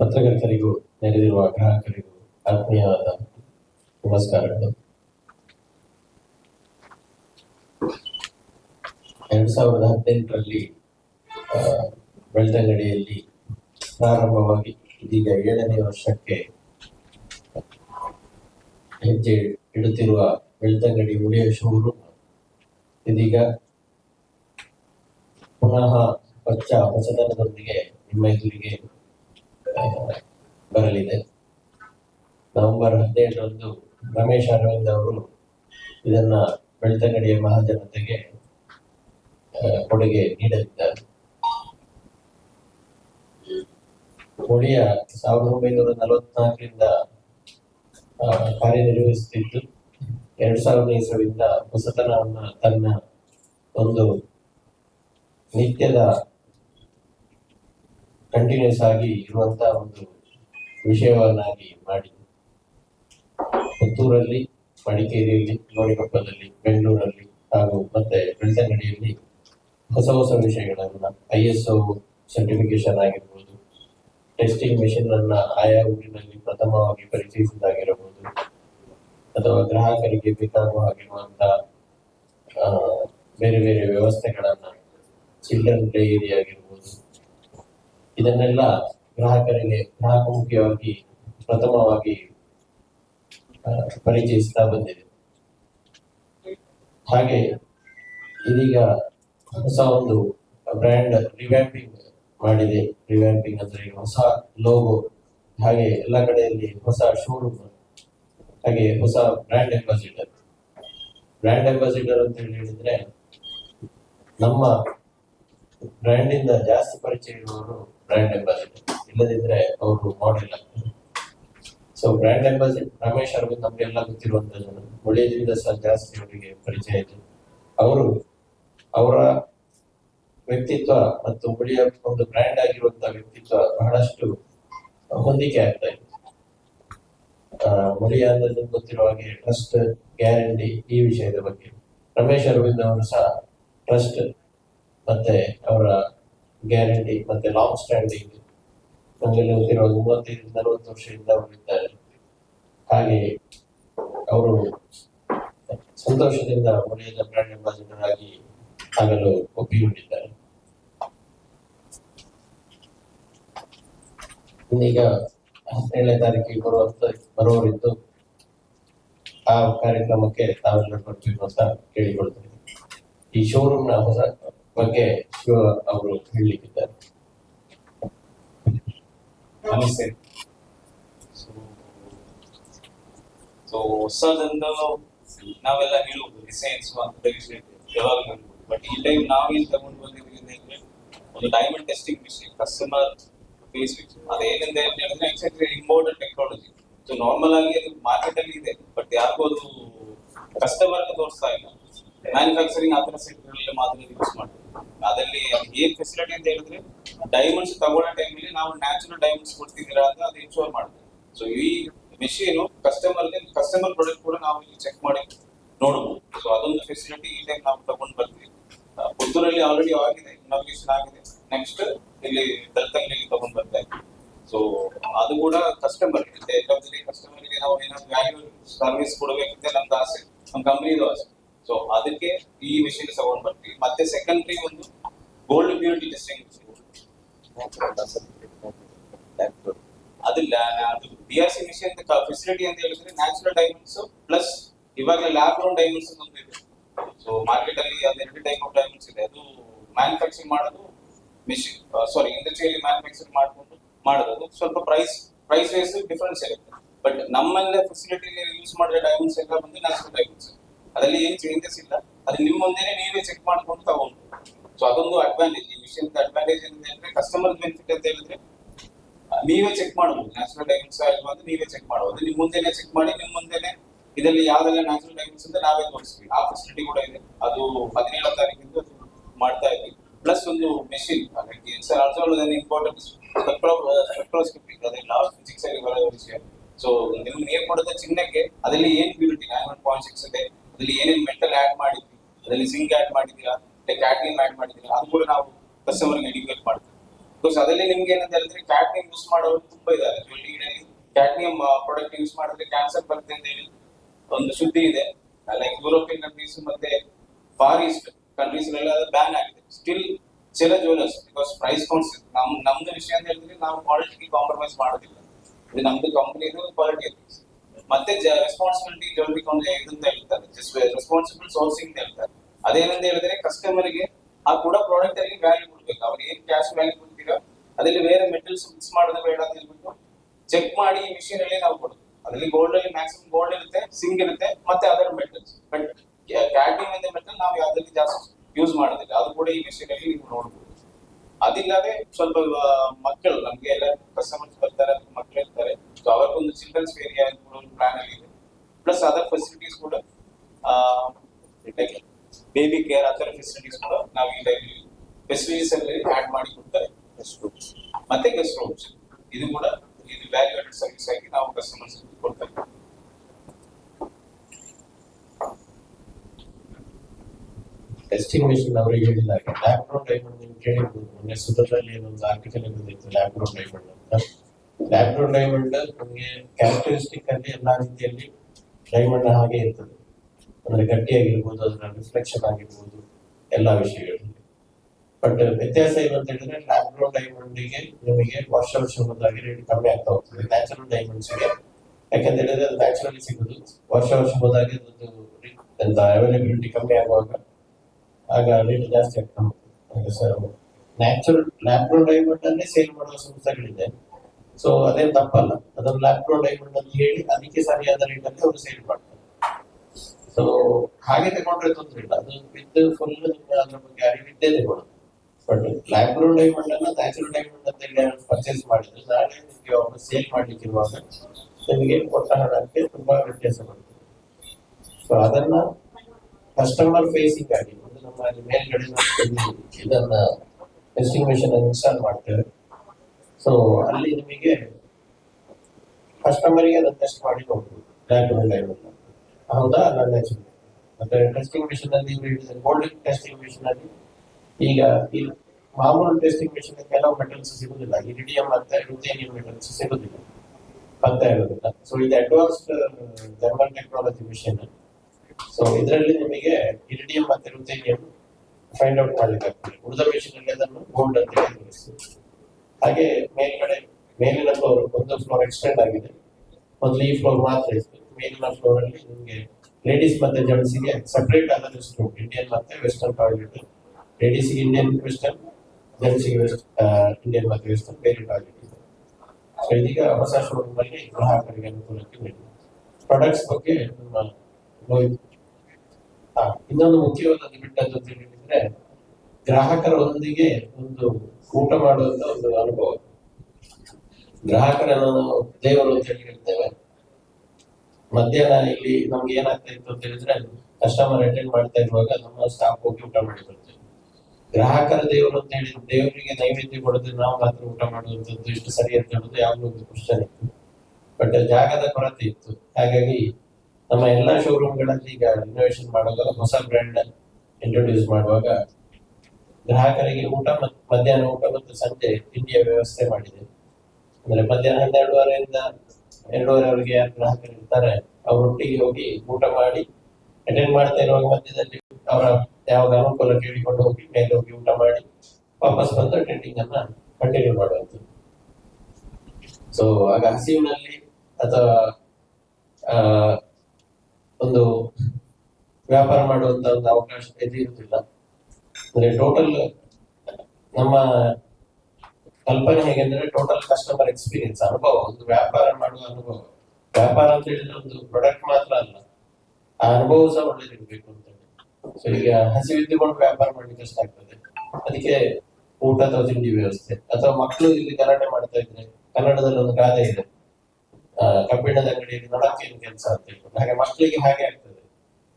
ಪತ್ರಕರ್ತರಿಗೂ, ನೆರೆದಿರುವ ಗ್ರಾಹಕರಿಗೂ ಆತ್ಮೀಯವಾದ ನಮಸ್ಕಾರಗಳು. ಎರಡ್ ಸಾವಿರದ ಹದಿನೆಂಟರಲ್ಲಿ ಬೆಳ್ತಂಗಡಿಯಲ್ಲಿ ಪ್ರಾರಂಭವಾಗಿ ಇದೀಗ ಏಳನೇ ವರ್ಷಕ್ಕೆ ಹೆಜ್ಜೆ ಇಡುತ್ತಿರುವ ಬೆಳ್ತಂಗಡಿ ಉಳಿಯ ಶೋರೂಮ್ ಇದೀಗ ಪುನಃ ಹೊಚ್ಚ ಹೊಸತನದೊಂದಿಗೆ ನಿಮ್ಮ ಎದುರಿಗೆ ಬರಲಿದೆ. ನವೆಂಬರ್ ಹದಿನೇಳರಂದು ರಮೇಶ್ ಅರವಿಂದ್ ಅವರು ಇದನ್ನ ಬೆಳ್ತಂಗಡಿಯ ಮಹಾಜನತೆಗೆ ಕೊಡುಗೆ ನೀಡಲಿದ್ದಾರೆ. ಒಳಿಯ ಸಾವಿರದ ಒಂಬೈನೂರ ನಲವತ್ನಾಲ್ಕರಿಂದ ಕಾರ್ಯನಿರ್ವಹಿಸುತ್ತಿದ್ದು, ಎರಡ್ ಸಾವಿರದ ಇಸವಿಯಿಂದ ಹೊಸತನವನ್ನ ತನ್ನ ಒಂದು ನಿತ್ಯದ ಕಂಟಿನ್ಯೂಸ್ ಆಗಿ ಇರುವಂತಹ ಒಂದು ವಿಷಯವನ್ನಾಗಿ ಮಾಡಿ ಪುತ್ತೂರಲ್ಲಿ, ಮಡಿಕೇರಿಯಲ್ಲಿ ಗೋಣಿಕೊಪ್ಪದಲ್ಲಿ ಬೆಂಗಳೂರಲ್ಲಿ ಹಾಗೂ ಮತ್ತೆ ಬೆಳ್ತಂಗಡಿಯಲ್ಲಿ ಹೊಸ ಹೊಸ ವಿಷಯಗಳನ್ನ ಐ ಎಸ್ ಒ ಸರ್ಟಿಫಿಕೇಶನ್ ಆಗಿರ್ಬೋದು ಟೆಸ್ಟಿಂಗ್ ಮೆಷಿನ್ ಅನ್ನ ಆಯಾ ಊರಿನಲ್ಲಿ ಪ್ರಥಮವಾಗಿ ಪರಿಚಯಿಸಿದಾಗಿರಬಹುದು ಅಥವಾ ಗ್ರಾಹಕರಿಗೆ ಬೇಕಾಗುವ ಆಗಿರುವಂತಹ ಬೇರೆ ಬೇರೆ ವ್ಯವಸ್ಥೆಗಳನ್ನ ಚಿಲ್ಡ್ರನ್ ಡೈರಿ ಏರಿಯಾ ಆಗಿರ್ಬೋದು ಇದನ್ನೆಲ್ಲ ಗ್ರಾಹಕರಿಗೆ ಗ್ರಾಹಕಮುಖಿಯಾಗಿ ಪ್ರಥಮವಾಗಿ ಪರಿಚಯಿಸ್ತಾ ಬಂದಿದೆ. ಹಾಗೆ ಇದೀಗ ಹೊಸ ಒಂದು ಬ್ರ್ಯಾಂಡ್ ರಿವ್ಯಾಂಪಿಂಗ್ ಮಾಡಿದೆ. ರಿವ್ಯಾಂಪಿಂಗ್ ಅಂದ್ರೆ ಹೊಸ ಲೋಗೋ, ಹಾಗೆ ಎಲ್ಲ ಕಡೆಯಲ್ಲಿ ಹೊಸ ಶೋರೂಮ್ ಹಾಗೆ ಹೊಸ ಬ್ರ್ಯಾಂಡ್ ಅಂಬಾಸಿಡರ್ ಬ್ರ್ಯಾಂಡ್ ಅಂಬಾಸಿಡರ್ ಅಂತ ಹೇಳಿ ಹೇಳಿದ್ರೆ ನಮ್ಮ ಬ್ರ್ಯಾಂಡಿಂದ ಜಾಸ್ತಿ ಪರಿಚಯ ಇರುವವರು ಬ್ರ್ಯಾಂಡ್ ಎಂಬಾಸಿಟ್ ಇಲ್ಲದಿದ್ರೆ ಅವರು ಮಾಡೆಲ್ ಆಗ್ತಾರೆ so brand ambassador Ramesh Aravind ನಮಗೆಲ್ಲ ಗೊತ್ತಿರುವಂತ ಜನ ಒಳ್ಳೆಯದಿಂದ ಸಹ ಜಾಸ್ತಿ ಅವರಿಗೆ ಪರಿಚಯ ಇದೆ. ಅವರು ಅವರ ವ್ಯಕ್ತಿತ್ವ ಮತ್ತು ಮುಳಿಯ ಒಂದು ಬ್ರ್ಯಾಂಡ್ ಆಗಿರುವಂತಹ ವ್ಯಕ್ತಿತ್ವ ಬಹಳಷ್ಟು ಹೊಂದಿಕೆ ಆಗ್ತಾ ಮುಳಿಯ ಅಂದ್ರೆ ಗೊತ್ತಿರುವ ಹಾಗೆ ಟ್ರಸ್ಟ್ ಗ್ಯಾರಂಟಿ ಈ ವಿಷಯದ ಬಗ್ಗೆ. ರಮೇಶ್ ಅರವಿಂದ್ ಅವರು ಸಹ ಟ್ರಸ್ಟ್ ಮತ್ತೆ ಅವರ ಗ್ಯಾರಂಟಿ ಮತ್ತೆ ಲಾಂಗ್ ಸ್ಟ್ಯಾಂಡಿಂಗ್ ನಮ್ಮಲ್ಲಿ ಗೊತ್ತಿರುವ ಮೂವತ್ತೈದು, ನಲವತ್ತು ವರ್ಷದಿಂದ ಇದ್ದಾರೆ. ಹಾಗೆ ಅವರು ಸಂತೋಷದಿಂದ ಒಳ್ಳೆಯ ಬ್ರ್ಯಾಂಡ್ ಅಂಬಾಸಿಡರ್ ಆಗಿ ಆಗಲು ಒಪ್ಪಿಕೊಂಡಿದ್ದಾರೆ. ಈಗ ಹದಿನೇಳನೇ ತಾರೀಕಿಗೆ ಬರುವಂತ, ಬರುವವರಿದ್ದು ಆ ಕಾರ್ಯಕ್ರಮಕ್ಕೆ ತಾವೆಲ್ಲ ಬರ್ತೀವಿ ಅಂತ ಕೇಳಿಕೊಳ್ತೇನೆ. ಈ ಶೋರೂಮ್ನ ಹೊಸ ಬಗ್ಗೆ ಅವರು ಹೇಳಲಿಕ್ಕಿದ್ದಾರೆ. ನಮಸ್ತೆ. ಸೊ ಹೊಸದೊಂದು ನಾವೆಲ್ಲ ಹೇಳುವುದು ರಿಸೈನ್ಸ್ ಅಂತ ಯಾವಾಗ ಹೇಳ್ಬೋದು. ಬಟ್ ಈ ಟೈಮ್ ನಾವೇನ್ ತಗೊಂಡು ಬಂದಿದ್ದೀವಿ ಅಂದ್ರೆ ಒಂದು diamond testing machine customer face ಅದೇನಿಂದ ಹೇಳಿದ್ರೆ exactly imported technology so normal ಆಗಿ ಅದು ಮಾರ್ಕೆಟ್ ಅಲ್ಲಿ ಇದೆ. ಬಟ್ ಯಾರಿಗೂ ಅದು ಕಸ್ಟಮರ್ ತೋರಿಸ್ತಾ ಇಲ್ಲ. ಮ್ಯಾನುಫ್ಯಾಕ್ಚರಿಂಗ್ ಆ ತರ ಸೆಕ್ಟರ್ ಮಾತ್ರ ಯೂಸ್ ಮಾಡ್ತೀವಿ ಅದಲ್ಲಿ ಅದು ಏನ್ ಫೆಸಿಲಿಟಿ ಅಂತ ಹೇಳಿದ್ರೆ ಡೈಮಂಡ್ಸ್ ತಗೊಳ್ಳೋ ಟೈಮಲ್ಲಿ ನಾವು ನ್ಯಾಚುರಲ್ ಡೈಮಂಡ್ಸ್ ಕೊಡ್ತಿದ್ದೀರಾ ಅಂತ ಅದು ಇನ್ಶೋರ್ ಮಾಡ್ತೀವಿ ಸೊ ಈ ಮೆಷಿನ್ ಕಸ್ಟಮರ್ ಕಸ್ಟಮರ್ ಪ್ರಾಡಕ್ಟ್ ಕೂಡ ನಾವು ಇಲ್ಲಿ ಚೆಕ್ ಮಾಡಿ ನೋಡಬಹುದು ಸೊ ಅದೊಂದು ಫೆಸಿಲಿಟಿ ಈ ಟೈಮ್ ನಾವು ತಗೊಂಡು ಬರ್ತೀವಿ. ಪುತ್ತೂರಲ್ಲಿ ಆಲ್ರೆಡಿ ಆಗಿದೆ ಇನಾಗ್ರೇಷನ್ ಆಗಿದೆ. ನೆಕ್ಸ್ಟ್ ಇಲ್ಲಿ ದಲ್ತಂಗಲಿಗೆ ತಗೊಂಡ್ ಬರ್ತಾ ಸೊ ಅದು ಕೂಡ ಕಸ್ಟಮರ್ ಕಸ್ಟಮರ್ಗೆ ನಾವು ಏನಾದ್ರು ವ್ಯಾಲ್ಯೂ ಸರ್ವಿಸ್ ಕೊಡಬೇಕಂತ ನಮ್ದು ಆಸೆ ನಮ್ಮ ಕಂಪ್ನಿದು ಆಸೆ. ಸೊ ಅದಕ್ಕೆ ಈ ಮಿಷಿನ್ ತಗೊಂಡ್ ಬರ್ತೀವಿ. ಮತ್ತೆ ಸೆಕೆಂಡ್ರಿ ಒಂದು ಗೋಲ್ಡ್ ಪ್ಯೂರಿಟಿ ಟೆಸ್ಟಿಂಗ್ ಅದಿಲ್ಲ, ಅದು B R C machine facility ಅಂತ ಹೇಳಿದ್ರೆ ನ್ಯಾಚುರಲ್ ಡೈಮಂಡ್ಸ್ ಪ್ಲಸ್ ಇವಾಗ ಲ್ಯಾಬ್ ಗ್ರೌಂಡ್ ಡೈಮಂಡ್ಸ್ ಅಂತ ಇದೆ. ಸೊ ಮಾರ್ಕೆಟ್ ಅಲ್ಲಿ ಎರಡು ಟೈಪ್ ಆಫ್ ಡೈಮಂಡ್ಸ್ ಇದೆ. ಅದು ಮ್ಯಾನುಫ್ಯಾಕ್ಚರಿಂಗ್ ಮಾಡೋದು ಮಿಷಿನ್ ಸಾರಿ ಇಂಡಸ್ಟ್ರಿಯಲ್ಲಿ ಮ್ಯಾನುಫ್ಯಾಕ್ಚರ್ ಮಾಡ್ಕೊಂಡು ಮಾಡೋದು. ಸ್ವಲ್ಪ ಪ್ರೈಸ್ ಪ್ರೈಸ್ ವೈಸ್ ಡಿಫರೆನ್ಸ್ ಇರುತ್ತೆ. ಬಟ್ ನಮ್ಮಲ್ಲೇ ಫೆಸಿಲಿಟಿ ಯೂಸ್ ಮಾಡಿದ ಡೈಮಂಡ್ಸ್ ಎಲ್ಲ ಬಂದು ನ್ಯಾಚುರಲ್ ಡೈಮಂಡ್ಸ್ ಅದರಲ್ಲಿ ಏನು ಚೇಂಜಸ್ ಇಲ್ಲ. ಅದು ನಿಮ್ಮ ಮುಂದೆನೆ ನೀವೇ ಚೆಕ್ ಮಾಡ್ಕೊಂಡು ತಗೊಂಡು. ಸೊ ಅದೊಂದು ಅಡ್ವಾಂಟೇಜ್ ಈ ಮಿಷಿನ್ ಅಡ್ವಾಂಟೇಜ್ ಏನಂದ್ರೆ ಕಸ್ಟಮರ್ ಬೆನಿಫಿಟ್ ಅಂತ ಹೇಳಿದ್ರೆ ನೀವೇ ಚೆಕ್ ಮಾಡಬಹುದು. ನ್ಯಾಚುರಲ್ ಡೈಮಂಡ್ಸ್ ಅಲ್ವಾ ಅಂತ ನೀವೇ ಚೆಕ್ ಮಾಡಬಹುದು. ನಿಮ್ ಮುಂದೆನೆ ಚೆಕ್ ಮಾಡಿ ನಿಮ್ ಮುಂದೆನೆ ಇದರಲ್ಲಿ ಯಾವ್ದೆಲ್ಲ ನ್ಯಾಚುರಲ್ ಡೈಮಂಡ್ಸ್ ಅಂತ ನಾವೇ ತೋರಿಸ್ತೀವಿ. ಆ ಫೆಸಿಲಿಟಿ ಕೂಡ ಇದೆ. ಅದು ಹದಿನೇಳು ತಾರೀಕಿಂದ ಮಾಡ್ತಾ ಇದ್ವಿ ಪ್ಲಸ್ ಒಂದು ಮೆಷಿನ್ ಆಲ್ಸೋ ಇಂಪಾರ್ಟೆಂಟ್ ಸ್ಪೆಕ್ಟ್ರೋಸ್ಕೋಪಿ ಅದೆಲ್ಲ ಫಿಸಿಕ್ಸ್ ಅಲ್ಲಿ ಬರೋ ವಿಷಯ. ಸೊ ನಿಮ್ಗೆ ನೀರು ಕೊಡದ ಚಿನ್ನಕ್ಕೆ, ಅದರಲ್ಲಿ ಏನ್ ಪ್ಯೂರಿಟಿ ನೈನ್ ಪಾಯಿಂಟ್ ಸಿಕ್ಸ್ ಇದೆ. ಅದರಲ್ಲಿ ಏನೇನು ಮೆಟಲ್ ಆಡ್ ಮಾಡಿದ್ವಿ ಅದರಲ್ಲಿ ಆಡ್ ಮಾಡಿದ್ದೀರಾ? ಕ್ಯಾಟ್ಲಿನ್ ಆ್ಯಡ್ ಮಾಡಿದ್ದೀರಾ? ಅದು ಕೂಡ ನಾವು ಕಸ್ಟಮರ್ಗೆ ಎಡಿಕೇಟ್ ಮಾಡ್ತೀವಿ. ಬಿಕಾಸ್ ಅದರಲ್ಲಿ ನಿಮ್ಗೆ ಏನಂತ ಹೇಳಿದ್ರೆ ಕ್ಯಾಟ್ನಿಯಂ ಯೂಸ್ ಮಾಡೋರು ತುಂಬಾ ಇದ್ದಾರೆ. ಜ್ಯುವೆಲ್ಲರಿಗಳಲ್ಲಿ ಕ್ಯಾಟ್ನಿಯಂ ಪ್ರಾಡಕ್ಟ್ ಯೂಸ್ ಮಾಡಿದ್ರೆ ಕ್ಯಾನ್ಸರ್ ಬರುತ್ತೆ ಅಂತ ಹೇಳಿ ಒಂದು ಸುದ್ದಿ ಇದೆ. ಲೈಕ್ ಯುರೋಪಿಯನ್ ಕಂಟ್ರೀಸ್ ಮತ್ತೆ ಫಾರ್ ಈಸ್ಟ್ ಕಂಟ್ರೀಸ್ ಅದು ಬ್ಯಾನ್ ಆಗಿದೆ. ಸ್ಟಿಲ್ ಚಿಲ ಜ್ಯುವೆಲರ್ಸ್ ಬಿಕಾಸ್ ಪ್ರೈಸ್ ಕೌಂಟ್ಸ್ ನಮ್, ನಮ್ದು ವಿಷಯ ಅಂತ ಹೇಳಿದ್ರೆ ನಾವು ಕ್ವಾಲಿಟಿ ಕಾಂಪ್ರಮೈಸ್ ಮಾಡೋದಿಲ್ಲ. ಇದು ನಮ್ದು ಕಂಪ್ನಿದು ಕ್ವಾಲಿಟಿ ಮತ್ತೆ ರೆಸ್ಪಾನ್ಸಿಬಿಲಿಟಿ ಜ್ಯುವೆಲರಿ ಇದಂತ ಹೇಳ್ತಾರೆ. ರೆಸ್ಪಾನ್ಸಿಬಲ್ ಸೋರ್ಸಿಂಗ್ ಹೇಳ್ತಾರೆ. ಅದೇನಂತ ಹೇಳಿದ್ರೆ ಕಸ್ಟಮರ್ಗೆ ಆ ಕೂಡ ಪ್ರಾಡಕ್ಟ್ ಅಲ್ಲಿ ವ್ಯಾಲ್ಯೂ ಕೊಡ್ಬೇಕು. ಅವ್ರಿಗೆ ಏನ್ ಕ್ಯಾಶ್ ವ್ಯಾಲ್ಯೂ ಕೊಡ್ತೀರಾ ಅದರಲ್ಲಿ ಬೇರೆ ಮೆಟಲ್ಸ್ ಮಿಕ್ಸ್ ಮಾಡೋದು ಬೇಡ ಅಂತ ಹೇಳ್ಬಿಟ್ಟು ಚೆಕ್ ಮಾಡಿ ಮಿಷಿನ್ ಅಲ್ಲಿ ನಾವು ಕೊಡ್ತೀವಿ ಅದರಲ್ಲಿ ಗೋಲ್ಡ್ ಅಲ್ಲಿ ಮ್ಯಾಕ್ಸಿಮಮ್ ಗೋಲ್ಡ್ ಇರುತ್ತೆ ಸಿಂಗ್ ಇರುತ್ತೆ, ಮತ್ತೆ ಅದರ್ ಮೆಟಲ್ಸ್ ಬಟ್ ಕ್ಯಾಡ್ಮಿಯಂ ಅಂತ ಮೆಟಲ್ ನಾವು ಯಾವ್ದ್ರಲ್ಲಿ ಜಾಸ್ತಿ ಯೂಸ್ ಮಾಡೋದಿಲ್ಲ. ಅದು ಕೂಡ ಈ ಮಿಷಿನ್ ಅಲ್ಲಿ ನೀವು ನೋಡ್ಬೋದು. ಅದಿಲ್ಲದೆ ಸ್ವಲ್ಪ ಮಕ್ಕಳು, ನಮ್ಗೆ ಎಲ್ಲ ಕಸ್ಟಮರ್ಸ್ ಬರ್ತಾರೆ ಮಕ್ಕಳು ಇರ್ತಾರೆ. ಸೊ ಅವ್ರಿಗೊಂದು ಚಿಲ್ಡ್ರನ್ಸ್ ಏರಿಯಾ ಕೂಡ ಒಂದು ಪ್ಲಾನ್ ಅಲ್ಲಿ ಇದೆ. ಪ್ಲಸ್ ಅದರ್ ಫೆಸಿಲಿಟೀಸ್ ಕೂಡ ಬೇಬಿ ಕೇರ್ ಆ ಥರ ಫೆಸಿಲಿಟೀಸ್ ಕೂಡ ನಾವು ಈ ಲೈಬ್ರರಿ ಫೆಸಿಲಿಟೀಸ್ ಅಲ್ಲಿ ಆಡ್ ಮಾಡಿ ಕೊಡ್ತಾರೆ. ಮತ್ತೆ ಗೆಸ್ಟ್ ರೂಮ್ಸ್ ಇದು ಕೂಡ ಇದು ವ್ಯಾಲ್ಯೂಯೇಟೆಡ್ ಸರ್ವಿಸ್ ಆಗಿ ನಾವು ಕಸ್ಟಮರ್ಸ್ ಕೊಡ್ತಾರೆ. ಅವರು ಹೇಳಿದ ಅವರಿಗೆ ಹೇಳಿಲ್ಲ. ಗ್ರೌಂಡ್ ಡೈಮಂಡ್ ನೀವು ಕೇಳಿರ್ಬೋದು. ಮೊನ್ನೆ ಸುಧದಲ್ಲಿ ಒಂದು ಆರ್ಟಿಕಲ್ ಬಂದಿತ್ತು ಗ್ರೌಂಡ್ ಡೈಮಂಡ್ ಅಂತ. ಲ್ಯಾಬ್ರೋ ಡೈಮಂಡ್ ನಮಗೆ ಕ್ಯಾರೆಕ್ಟರಿಸ್ಟಿಕ್ ಅಲ್ಲಿ ಎಲ್ಲಾ ರೀತಿಯಲ್ಲಿ ಡೈಮಂಡ್ ಹಾಗೆ ಇರ್ತದೆ. ಅಂದ್ರೆ ಗಟ್ಟಿಯಾಗಿರ್ಬೋದು, ಅದರ ರಿಫ್ಲೆಕ್ಷನ್ ಆಗಿರ್ಬೋದು, ಎಲ್ಲಾ ವಿಷಯಗಳು. ಬಟ್ ವ್ಯತ್ಯಾಸ ಏನು ಅಂತ ಹೇಳಿದ್ರೆ ಡೈಮಂಡ್ ಡೈಮಂಡಿಗೆ ನಿಮಗೆ ವರ್ಷ ವರ್ಷ ಬಂದಾಗಿ ರೇಟ್ ಕಮ್ಮಿ ಆಗ್ತಾ ಹೋಗ್ತದೆ ನ್ಯಾಚುರಲ್ ಡೈಮಂಡ್ಸ್ಗೆ ಯಾಕಂತ ಹೇಳಿದ್ರೆ ಅದು ನ್ಯಾಚುರಲಿ ಸಿಗೋದು. ವರ್ಷ ವರ್ಷ ಹೋದಾಗೆ ಅದೊಂದು ಎಂತ ಅವೈಲೇಬಿಲಿಟಿ ಕಮ್ಮಿ ಆಗುವಾಗ, ಆಗ ರೇಟ್ ಜಾಸ್ತಿ ಆಗ್ತಾ ಹೋಗ್ತದೆ. ಸರ್ ನ್ಯಾಚುರಲ್ ನ್ಯಾಚುರಲ್ ಡೈಮಂಡ್ ಅನ್ನೇ ಸೇಲ್ ಮಾಡುವ ಸಂಸ್ಥೆಗಳಿದೆ. ಸೊ ಅದೇನು ತಪ್ಪಲ್ಲ. ಅದನ್ನು ಲ್ಯಾಬ್ರೋ ಡೈಮಂಡ್ ಅಂತ ಹೇಳಿ, ಅದಕ್ಕೆ ಸರಿಯಾದ ರೇಟ್ ಅಲ್ಲಿ ಅವರು ಸೇಲ್ ಮಾಡ್ತಾರೆ. ಸೊ ಹಾಗೆ ತಗೊಂಡ್ರೆ ತೊಂದ್ರೆ ಇಲ್ಲ. ಅದು ವಿತ್ ಫುಲ್ ನಿಮ್ಗೆ ಅದ್ರ ಬಗ್ಗೆ ಅರಿವಿದ್ದೇ ತಗೊಳ್ಳೋದು. ಬಟ್ ಲ್ಯಾಬ್ರೋ ಡೈಮಂಡ್ ಅನ್ನ ನ್ಯಾಚುರಲ್ ಡೈಮಂಡ್ ಅಂತ ಹೇಳಿ ಪರ್ಚೇಸ್ ಮಾಡಿದ್ರೆ, ನಾಳೆ ನಿಮಗೆ ಅವರು ಸೇಲ್ ಮಾಡ್ಲಿಕ್ಕೆ ಇರುವಾಗ ನಿಮಗೆ ಕೊಟ್ಟ ಹಣಕ್ಕೆ ತುಂಬಾ ವ್ಯತ್ಯಾಸ ಬರ್ತದೆ ಸೊ ಅದನ್ನ ಕಸ್ಟಮರ್ ಫೇಸಿಂಗ್ ಆಗಿ, ಒಂದು ನಮ್ಮ ಮೇಲ್ಗಡೆ ಇದನ್ನ ಟೆಸ್ಟಿಂಗ್ ಮೆಷಿನ್ ಇನ್ಸ್ಟಾಲ್ ಮಾಡ್ತೇವೆ. ಸೊ ಅಲ್ಲಿ ನಿಮಗೆ ಕಸ್ಟಮರಿಗೆ ಅದನ್ನ ಟೆಸ್ಟ್ ಮಾಡಿ ಹೋಗ್ಬೋದು ಲ್ಯಾಬ್ರೋ ಡೈಮಂಡ್ ಹೌದಾ? ನ್ಯಾಚುರಲ್ ಮತ್ತೆ ಟೆಸ್ಟಿಂಗ್ ಮಿಷನ್ ಅಲ್ಲಿ ಗೋಲ್ಡ್ ಟೆಸ್ಟಿಂಗ್ ಮಿಷನ್ ಅಲ್ಲಿ ಈಗ ಮಾಮೂಲು ಟೆಸ್ಟಿಂಗ್ ಮಿಷನ್ ಕೆಲವು ಮೆಟಲ್ಸ್ ಸಿಗುದಿಲ್ಲ. ಇರಿಡಿಯಂ ಮತ್ತೆ ರುಥೇನಿಯಂ ಮೆಟಲ್ಸ್ ಸಿಗುದಿಲ್ಲ. ಅಂತ ಆಗೋದಿಲ್ಲ. ಸೊ ಇದು advanced German technology machine so ಇದರಲ್ಲಿ ನಿಮಗೆ ಇರಿಡಿಯಂ ಮತ್ತೆ ರುಥೇನಿಯಂ ಫೈಂಡ್ ಔಟ್ ಮಾಡ್ಲಿಕ್ಕೆ ಆಗ್ತದೆ ಉಳಿದ ಮಿಷನ್ ಅಲ್ಲಿ ಅದನ್ನು ಗೋಲ್ಡ್ ಅಂತ ಹಾಗೆ ಮೇಲ್ಗಡೆ ಮೇಲಿನ ಫ್ಲೋರ್ ಒಂದು ಫ್ಲೋರ್ ಎಕ್ಸ್ಟೆಂಡ್ ಆಗಿದೆ. ಮೊದಲು ಈ ಫ್ಲೋರ್ ಮಾತ್ರ ಇತ್ತು ಮೇಲಿನ ಫ್ಲೋರ್ ಅಲ್ಲಿ ನಿಮಗೆ ಲೇಡೀಸ್ ಮತ್ತೆ ಜೆಂಟ್ಸಿಗೆ ಸಪರೇಟ್ ಆದ ರೂಮ್ ಇಂಡಿಯನ್ ಮತ್ತೆ ವೆಸ್ಟರ್ನ್ ಟಾಯ್ಲೆಟ್ ಲೇಡೀಸ್ಗೆ ಇಂಡಿಯನ್ ವೆಸ್ಟರ್ನ್ ಜೆಂಟ್ಸಿಗೆ ವೆಸ್ಟ್ ಇಂಡಿಯನ್ ಮತ್ತೆ ವೆಸ್ಟರ್ನ್ ಬೇರೆ ಟಾಯ್ಲೆಟ್ ಇದೆ. ಸೊ ಇದೀಗ ಹೊಸ ಶೋರೂಮ್ ಅಲ್ಲಿ ಗ್ರಾಹಕರಿಗೆ ಅನುಕೂಲಕ್ಕೆ ನೀಡಿದೆ ಪ್ರಾಡಕ್ಟ್ಸ್ ಬಗ್ಗೆ ನಿಮ್ಮ ಲೋಹಿತ್ ಇನ್ನೊಂದು ಮುಖ್ಯವಾದದ್ದು ಬಿಟ್ಟದ್ದು ಅಂತ ಹೇಳಿದ್ರೆ ಗ್ರಾಹಕರೊಂದಿಗೆ ಒಂದು ಊಟ ಮಾಡುವಂತ ಒಂದು ಅನುಭವ. ಗ್ರಾಹಕರನ್ನು ನಾವು ದೇವರು ಅಂತ ಹೇಳಿರ್ತೇವೆ. ಮಧ್ಯಾಹ್ನ ಇಲ್ಲಿ ನಮ್ಗೆ ಏನಾಗ್ತಾ ಇತ್ತು ಅಂತ ಹೇಳಿದ್ರೆ ಕಸ್ಟಮರ್ ಅಟೆಂಡ್ ಮಾಡ್ತಾ ಇರುವಾಗ ನಮ್ಮ ಸ್ಟಾಫ್ ಹೋಗಿ ಊಟ ಮಾಡಿ ಗ್ರಾಹಕರ ದೇವರು ಅಂತ ಹೇಳಿ ದೇವರಿಗೆ ನೈವೇದ್ಯ ಕೊಡದೆ ನಾವು ಮಾತ್ರ ಊಟ ಮಾಡುವಂತದ್ದು ಇಷ್ಟು ಸರಿ ಅಂತ ಹೇಳೋದು ಯಾವಾಗಲೂ ಒಂದು ಕ್ವಶನ್ ಇತ್ತು. ಬಟ್ ಜಾಗದ ಕೊರತೆ ಇತ್ತು. ಹಾಗಾಗಿ ನಮ್ಮ ಎಲ್ಲಾ ಶೋರೂಮ್ಗಳಲ್ಲಿ ಈಗ ರಿನೋವೇಷನ್ ಮಾಡುವಾಗ, ಹೊಸ ಬ್ರ್ಯಾಂಡ್ ಇಂಟ್ರೊಡ್ಯೂಸ್ ಮಾಡುವಾಗ ಗ್ರಾಹಕರಿಗೆ ಊಟ ಮತ್ತು ಮಧ್ಯಾಹ್ನ ಊಟ ಮತ್ತು ಸಂಜೆ ತಿಂಡಿಯ ವ್ಯವಸ್ಥೆ ಮಾಡಿದೆ. ಅಂದ್ರೆ ಮಧ್ಯಾಹ್ನ ಹನ್ನೆರಡುವರೆಯಿಂದ ಎರಡೂವರೆವರೆಗೆ ಯಾರು ಗ್ರಾಹಕರು ಇರ್ತಾರೆ ಅವರೊಟ್ಟಿಗೆ ಹೋಗಿ ಊಟ ಮಾಡಿ ಅಟೆಂಡ್ ಮಾಡ್ತಾ ಇರುವಾಗ ಮಧ್ಯದಲ್ಲಿ ಅವರ ಯಾವಾಗ ಅನುಕೂಲ ಕೇಳಿಕೊಂಡು ಹೋಗಿ ಮೇಲೆ ಹೋಗಿ ಊಟ ಮಾಡಿ ವಾಪಸ್ ಬಂದು ಅಟೆಂಡಿಂಗ್ ಅನ್ನ ಕಂಟಿನ್ಯೂ ಮಾಡುವಂಥದ್ದು. ಸೊ ಆಗ ಹಸಿವಿನಲ್ಲಿ ಅಥವಾ ಒಂದು ವ್ಯಾಪಾರ ಮಾಡುವಂತ ಒಂದು ಅವಕಾಶ ಇರುವುದಿಲ್ಲ. ಅಂದ್ರೆ ಟೋಟಲ್ ನಮ್ಮ ಕಲ್ಪನೆ ಹೇಗೆಂದ್ರೆ ಟೋಟಲ್ ಕಸ್ಟಮರ್ ಎಕ್ಸ್ಪೀರಿಯನ್ಸ್ ಅನುಭವ, ಒಂದು ವ್ಯಾಪಾರ ಮಾಡುವ ಅನುಭವ. ವ್ಯಾಪಾರ ಅಂತ ಹೇಳಿದ್ರೆ ಒಂದು ಪ್ರಾಡಕ್ಟ್ ಮಾತ್ರ ಅಲ್ಲ, ಆ ಅನುಭವ ಸಹ ಒಳ್ಳೇದಿರ್ಬೇಕು ಅಂತ ಸೊ ಈಗ ಹಸಿವಿದ್ದುಕೊಂಡು ವ್ಯಾಪಾರ ಮಾಡ್ಲಿಕ್ಕೆ ಕಷ್ಟ ಆಗ್ತದೆ. ಅದಕ್ಕೆ ಊಟ ಅಥವಾ ತಿಂಡಿ ವ್ಯವಸ್ಥೆ, ಅಥವಾ ಮಕ್ಕಳು ಇಲ್ಲಿ ಗಲಾಟೆ ಮಾಡ್ತಾ ಇದ್ರೆ ಕನ್ನಡದಲ್ಲಿ ಒಂದು ಗಾದೆ ಇದೆ. ಕಬ್ಬಿಣದ ಅಂಗಡಿಯಲ್ಲಿ ನಡಕ್ಕೇನು ಕೆಲಸ ಅಂತ ಹೇಳ್ಕೊಂಡು, ಹಾಗೆ ಮಕ್ಕಳಿಗೆ ಹಾಗೆ ಆಗ್ತದೆ.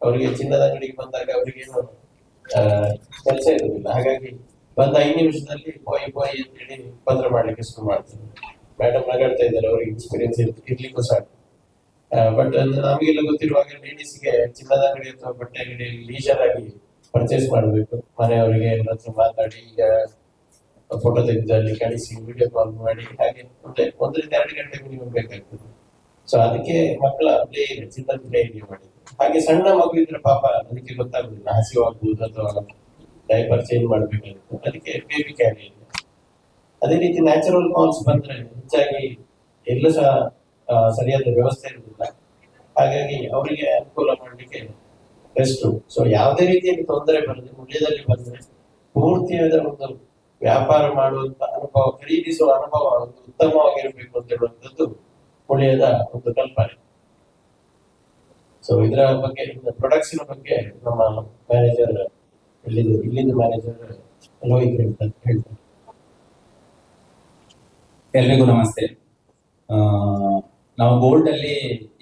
ಅವರಿಗೆ ಚಿನ್ನದ ಅಂಗಡಿಗೆ ಬಂದಾಗ ಅವರಿಗೇನು ಕೆಲಸ ಇರುವುದಿಲ್ಲ. ಹಾಗಾಗಿ ಬಂದ ಐದು ನಿಮಿಷದಲ್ಲಿ ಬಾಯ್ ಬಾಯ್ ಅಂತ ಹೇಳಿ ಪತ್ರ ಮಾಡ್ಲಿಕ್ಕೆ ಶುರು ಮಾಡ್ತಾರೆ. ಮೇಡಮ್ ನಗಾಡ್ತಾ ಇದ್ದಾರೆ, ಅವರಿಗೆ ಎಕ್ಸ್ಪೀರಿಯನ್ಸ್ ಇರ್ಲಿಕ್ಕೂ ಸಾಕು. ಬಟ್ ನಮಗೆಲ್ಲ ಗೊತ್ತಿರುವಾಗ ಲೇಡೀಸ್ಗೆ ಚಿನ್ನದ ಅಂಗಡಿ ಅಥವಾ ಬಟ್ಟೆ ಅಂಗಡಿಯಲ್ಲಿ ಲೀಜರ್ ಆಗಿ ಪರ್ಚೇಸ್ ಮಾಡಬೇಕು. ಮನೆಯವರಿಗೆ ಹತ್ರ ಮಾತಾಡಿ, ಈಗ ಫೋಟೋ ತೆಗೆದು ಅಲ್ಲಿ ಕಳಿಸಿ ವಿಡಿಯೋ ಕಾಲ್ ಮಾಡಿ, ಹಾಗೆ ಒಂದೇ, ಒಂದರಿಂದ ಎರಡು ಗಂಟೆಗೆ ನೀವು ಬೇಕಾಗ್ತದೆ. ಸೊ ಅದಕ್ಕೆ ಮಕ್ಕಳ ಪ್ಲೇ ಇದೆ, ಚಿನ್ನದ ಪ್ಲೇ ಏರಿಯಾ ಮಾಡಿದ್ರು. ಹಾಗೆ ಸಣ್ಣ ಮಗು ಇದ್ರೆ ಪಾಪ ಅದಕ್ಕೆ ಗೊತ್ತಾಗುದಿಲ್ಲ ಹಸಿವಾಗುವುದು ಅಥವಾ ಡೈಪರ್ ಚೇಂಜ್ ಮಾಡಬೇಕಾಗಿತ್ತು. ಅದಕ್ಕೆ ಬೇಬಿ ಕ್ಯಾರಿ ಅದೇ ರೀತಿ ನ್ಯಾಚುರಲ್ ಕಾಲ್ಸ್ ಬಂದ್ರೆ ಹೆಚ್ಚಾಗಿ ಎಲ್ಲೂ ಸಹ ಸರಿಯಾದ ವ್ಯವಸ್ಥೆ ಇರುವುದಿಲ್ಲ. ಹಾಗಾಗಿ ಅವರಿಗೆ ಅನುಕೂಲ ಮಾಡಲಿಕ್ಕೆ ಬೆಸ್ಟ್ ಸೊ ಯಾವುದೇ ರೀತಿಯಲ್ಲಿ ತೊಂದರೆ ಬರದೆ ಮುಳ್ಯದಲ್ಲಿ ಬಂದ್ರೆ ಪೂರ್ತಿಯಾದ ಒಂದು ವ್ಯಾಪಾರ ಮಾಡುವಂತ ಅನುಭವ, ಖರೀದಿಸುವ ಅನುಭವ ಒಂದು ಉತ್ತಮವಾಗಿರಬೇಕು ಅಂತ ಹೇಳುವಂಥದ್ದು ಮುಳಿಯದ ಒಂದು ಕಲ್ಪನೆ. ಸೊ ಇದರ ಬಗ್ಗೆ ಪ್ರೊಡಕ್ಟ್ಸಿನ ಬಗ್ಗೆ ನಮ್ಮ ಮ್ಯಾನೇಜರ್ ಇಲ್ಲಿದ್ದು ಇಲ್ಲಿಂದ ಮ್ಯಾನೇಜರ್ ಹೇಳ್ತಾರೆ ಹೇಳ್ತಾರೆ ಎಲ್ರಿಗೂ ನಮಸ್ತೆ. ನಾವು ಗೋಲ್ಡ್ ಅಲ್ಲಿ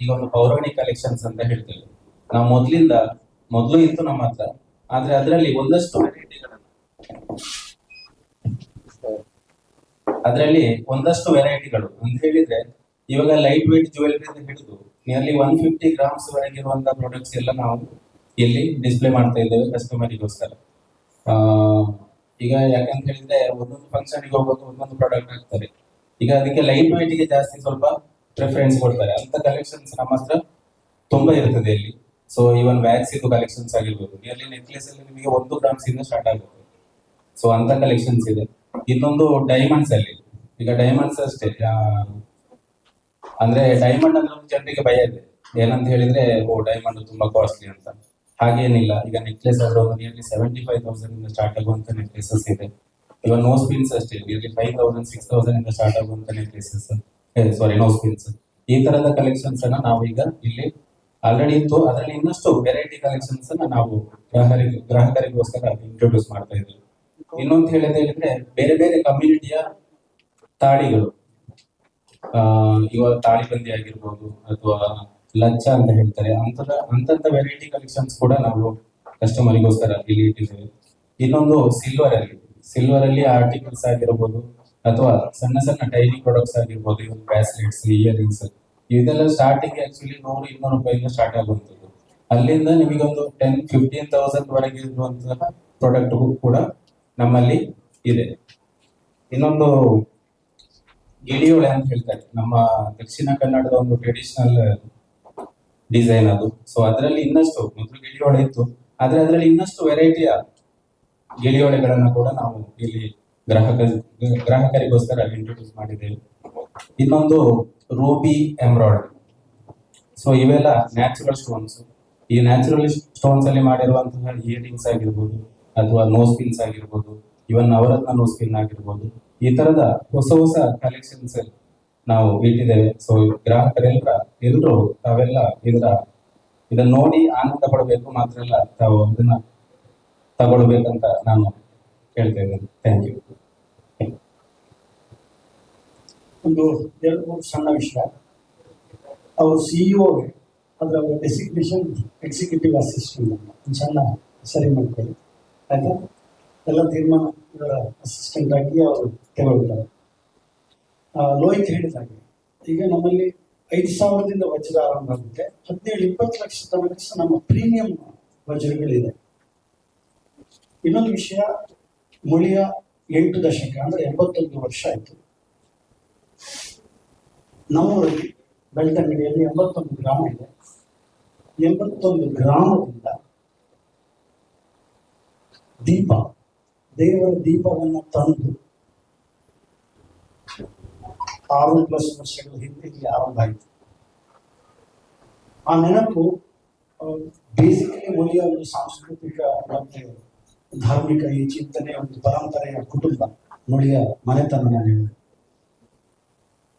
ಈಗ ಒಂದು ಪೌರಾಣಿಕ ಕಲೆಕ್ಷನ್ಸ್ ಅಂತ ಹೇಳ್ತೇವೆ. ನಾವು ಮೊದ್ಲಿಂದ, ಮೊದಲು ಇತ್ತು ನಮ್ಮ ಹತ್ರ. ಆದ್ರೆ ಅದರಲ್ಲಿ ಒಂದಷ್ಟು ವೆರೈಟಿಗಳನ್ನ ಅದರಲ್ಲಿ ಒಂದಷ್ಟು ವೆರೈಟಿಗಳು ಅಂತ ಹೇಳಿದ್ರೆ, ಇವಾಗ ಲೈಟ್ ವೇಟ್ ಜ್ಯುವೆಲ್ರಿ ಹಿಡಿದು ನಿಯರ್ಲಿ ಒನ್ ಫಿಫ್ಟಿ ಗ್ರಾಮ್ಸ್ ವರೆಗೆ ಇರುವಂತಹ ಪ್ರಾಡಕ್ಟ್ಸ್ ಎಲ್ಲ ನಾವು ಇಲ್ಲಿ ಡಿಸ್ಪ್ಲೇ ಮಾಡ್ತಾ ಇದ್ದೇವೆ ಕಸ್ಟಮರಿಗೋಸ್ಕರ ಈಗ ಯಾಕಂತ ಹೇಳಿದ್ರೆ ಒಂದೊಂದು ಫಂಕ್ಷನ್ಗೆ ಹೋಗೋದು ಒಂದೊಂದು ಪ್ರಾಡಕ್ಟ್ ಹಾಕ್ತಾರೆ. ಈಗ ಅದಕ್ಕೆ ಲೈಟ್ ವೈಟ್ಗೆ ಜಾಸ್ತಿ ಸ್ವಲ್ಪ ಪ್ರಿಫರೆನ್ಸ್ ಕೊಡ್ತಾರೆ. ಅಂತ ಕಲೆಕ್ಷನ್ಸ್ ನಮ್ಮ ಹತ್ರ ತುಂಬಾ ಇರ್ತದೆ ಇಲ್ಲಿ. ಸೊ ಇವನ್ ವ್ಯಾಕ್ಸ್ ಇದು ಕಲೆಕ್ಷನ್ಸ್ ಆಗಿರ್ಬೋದು. ನಿಯರ್ಲಿ ನೆಕ್ಲೆಸ್ ಅಲ್ಲಿ ನಿಮಗೆ ಒಂದು ಗ್ರಾಮ್ಸ್ ಇಂದ ಸ್ಟಾರ್ಟ್ ಆಗುತ್ತೆ. ಸೊ ಅಂತ ಕಲೆಕ್ಷನ್ಸ್ ಇದೆ. ಇನ್ನೊಂದು ಡೈಮಂಡ್ಸ್ ಅಲ್ಲಿ. ಈಗ ಡೈಮಂಡ್ಸ್ ಅಷ್ಟೇ. ಅಂದ್ರೆ ಡೈಮಂಡ್ ಅಂದ್ರೆ ಜನರಿಗೆ ಭಯ ಇದೆ. ಏನಂತ ಹೇಳಿದ್ರೆ, ಓ ಡೈಮಂಡ್ ತುಂಬಾ ಕಾಸ್ಟ್ಲಿ ಅಂತ. ಹಾಗೇನಿಲ್ಲ. ಈಗ ನೆಕ್ಲೆಸ್ ಆದ್ರೆ ಒಂದು ನಿಯರ್ಲಿ ಸೆವೆಂಟಿ ಫೈವ್ ತೌಸಂಡ್ ಇಂದ ಸ್ಟಾರ್ಟ್ ಆಗುವಂತ ನೆಕ್ಲೆಸಸ್ ಇದೆ. ಇವಾಗ ನೋ ಸ್ಪಿನ್ಸ್ ಅಷ್ಟೇ nearly five thousand six thousand ಇಂದ ಸ್ಟಾರ್ಟ್ ಆಗುವಂತ ನೆಕ್ಲೆಸಸ್ ಸಾರಿ ನೋ ಸ್ಪಿನ್ಸ್ ಈ ತರದ ಕಲೆಕ್ಷನ್ಸ್ ಅನ್ನ ನಾವು ಈಗ ಇಲ್ಲಿ ಆಲ್ರೆಡಿ ಇತ್ತು. ಅದರಲ್ಲಿ ಇನ್ನಷ್ಟು ವೆರೈಟಿ ಕಲೆಕ್ಷನ್ಸ್ ಅನ್ನ ನಾವು ಗ್ರಾಹಕರಿಗೆ, ಗ್ರಾಹಕರಿಗೋಸ್ಕರ ಇಂಟ್ರೊಡ್ಯೂಸ್ ಮಾಡ್ತಾ ಇದ್ದೀವಿ ಇನ್ನೊಂದು ಹೇಳೋದು ಹೇಳಿದ್ರೆ ಬೇರೆ ಬೇರೆ ಕಮ್ಯುನಿಟಿಯ ತಾಳಿಗಳು. ಇವಾಗ ತಾಳಿಬಂದಿ ಆಗಿರ್ಬೋದು, ಅಥವಾ ಲಚ್ಚ ಅಂತ ಹೇಳ್ತಾರೆ. ಅಂತದ ಅಂತಂತ ವೆರೈಟಿ ಕಲೆಕ್ಷನ್ಸ್ ಕೂಡ ನಾವು ಕಸ್ಟಮರಿಗೋಸ್ಕರ ಇಲ್ಲಿ ಇಟ್ಟಿದ್ದೇವೆ ಇನ್ನೊಂದು ಸಿಲ್ವರ್ ಅಲ್ಲಿ. ಸಿಲ್ವರ್ ಅಲ್ಲಿ ಆರ್ಟಿಕಲ್ಸ್ ಆಗಿರ್ಬೋದು ಅಥವಾ ಸಣ್ಣ ಸಣ್ಣ ಡೈಲಿ ಪ್ರಾಡಕ್ಟ್ಸ್ ಆಗಿರ್ಬೋದು ಇವನ್ ಇಯರ್ ಇಯರಿಂಗ್ಸ್ ಇದೆಲ್ಲ ಸ್ಟಾರ್ಟಿಂಗ್ ಆಕ್ಚುಲಿ ನೂರು, ಇನ್ನೂರು ರೂಪಾಯಿಂದ ಸ್ಟಾರ್ಟ್ ಆಗುವಂಥದ್ದು. ಅಲ್ಲಿಂದ ನಿಮಗೊಂದು ಟೆನ್ ಫಿಫ್ಟೀನ್ ತೌಸಂಡ್ ವರೆಗೆ ಇರುವಂತಹ ಪ್ರಾಡಕ್ಟ್ ಕೂಡ ನಮ್ಮಲ್ಲಿ ಇದೆ. ಇನ್ನೊಂದು ಗಿಳಿಯೋಳೆ ಅಂತ ಹೇಳ್ತಾರೆ. ನಮ್ಮ ದಕ್ಷಿಣ ಕನ್ನಡದ ಒಂದು ಟ್ರೆಡಿಷನಲ್ ಡಿಸೈನ್ ಅದು. ಸೊ ಅದರಲ್ಲಿ ಇನ್ನಷ್ಟು, ಮೊದಲು ಗಿಳಿಯೋಳೆ ಇತ್ತು. ಆದ್ರೆ ಅದರಲ್ಲಿ ಇನ್ನಷ್ಟು ವೆರೈಟಿಯ ಗಿಳಿಯೋಳೆಗಳನ್ನ ಕೂಡ ನಾವು ಇಲ್ಲಿ ಗ್ರಾಹಕ, ಗ್ರಾಹಕರಿಗೋಸ್ಕರ ಇಂಟ್ರೊಡ್ಯೂಸ್ ಮಾಡಿದ್ದೇವೆ. ಇನ್ನೊಂದು ರೂಬಿ ಎಂಬ್ರಾಯ್ಡ್ರಿ ಸೊ ಇವೆಲ್ಲ ನ್ಯಾಚುರಲ್ ಸ್ಟೋನ್ಸ್ ಈ ನ್ಯಾಚುರಲ್ ಸ್ಟೋನ್ಸ್ ಅಲ್ಲಿ ಮಾಡಿರುವಂತಹ ಇಯರಿಂಗ್ಸ್ ಆಗಿರ್ಬೋದು, ಅಥವಾ ನೋಸ್ ಪಿನ್ಸ್ ಆಗಿರ್ಬೋದು ಇವನ್ ನವರತ್ನ ನೋಸ್ ಪಿನ್ ಆಗಿರ್ಬೋದು, ಈ ತರದ ಹೊಸ ಹೊಸ ಕಲೆಕ್ಷನ್ಸ್ ನಾವು ಇಟ್ಟಿದ್ದೇವೆ. ಸೊ ಗ್ರಾಹಕರೆಲ್ಲ ಎಲ್ಲರೂ ತಾವೆಲ್ಲ ಇದರ, ಇದನ್ನ ನೋಡಿ ಆನಂದ ಪಡಬೇಕು ಮಾತ್ರ ಅಲ್ಲ, ತಾವು ಇದನ್ನ ತಗೊಳ್ಬೇಕಂತ ನಾನು ಹೇಳ್ತಾ ಇದ್ದೇನೆ. ಥ್ಯಾಂಕ್ ಯು ಒಂದು ಎರಡು, ಮೂರು ಸಣ್ಣ ವಿಷಯ. ಅವರು ಸಿಇಒ ಅದರ ಡೆಸಿಗ್ನೇಷನ್ ಎಕ್ಸಿಕ್ಯೂಟಿವ್ ಅಸಿಸ್ಟೆಂಟ್ ಒಂದು ಸಣ್ಣ ಸರಿ ಮಾಡ್ಕೊಳ್ಳಿ. ಆಯ್ತಾ? ಎಲ್ಲ ತೀರ್ಮಾನ ಅಸಿಸ್ಟೆಂಟ್ ಆಗಿ ಅವರು ತಗೊಳ್ತಾರೆ. ಲೋಹಿತ್ ಹೇಳಿದಾಗೆ. ಈಗ ನಮ್ಮಲ್ಲಿ ಐದು ಸಾವಿರದಿಂದ ವಜ್ರ ಆರಂಭ ಆಗುತ್ತೆ. ಹದಿನೇಳು, ಇಪ್ಪತ್ತು ಲಕ್ಷ ತನಕ ನಮ್ಮ ಪ್ರೀಮಿಯಂ ವಜ್ರಗಳಿದೆ. ಇನ್ನೊಂದು ವಿಷಯ, ಮುಳಿಯ ಎಂಟು ದಶಕ, ಅಂದ್ರೆ ಎಂಬತ್ತೊಂದು ವರ್ಷ ಆಯಿತು. ನಮ್ಮೂರಲ್ಲಿ ಬೆಳ್ತಂಗಡಿಯಲ್ಲಿ ಎಂಬತ್ತೊಂದು ಗ್ರಾಮ ಇದೆ. ಎಂಬತ್ತೊಂದು ಗ್ರಾಮದಿಂದ ದೀಪ, ದೇವರ ದೀಪವನ್ನು ತಂದು ಆರು ಪ್ಲಸ್ ವರ್ಷಗಳ ಹಿಂದೆ ಇಲ್ಲಿ ಆರಂಭ ಆಯಿತು. ಆ ನೆನಪು ಬೇಸಿಕಲಿ ಮುಳಿಯ ಒಂದು ಸಾಂಸ್ಕೃತಿಕ ಮತ್ತೆ ಧಾರ್ಮಿಕ ಈ ಚಿಂತನೆ ಒಂದು ಪರಂಪರೆಯ ಕುಟುಂಬ ಮುಳಿಯ ಮನೆತನ ನಾನು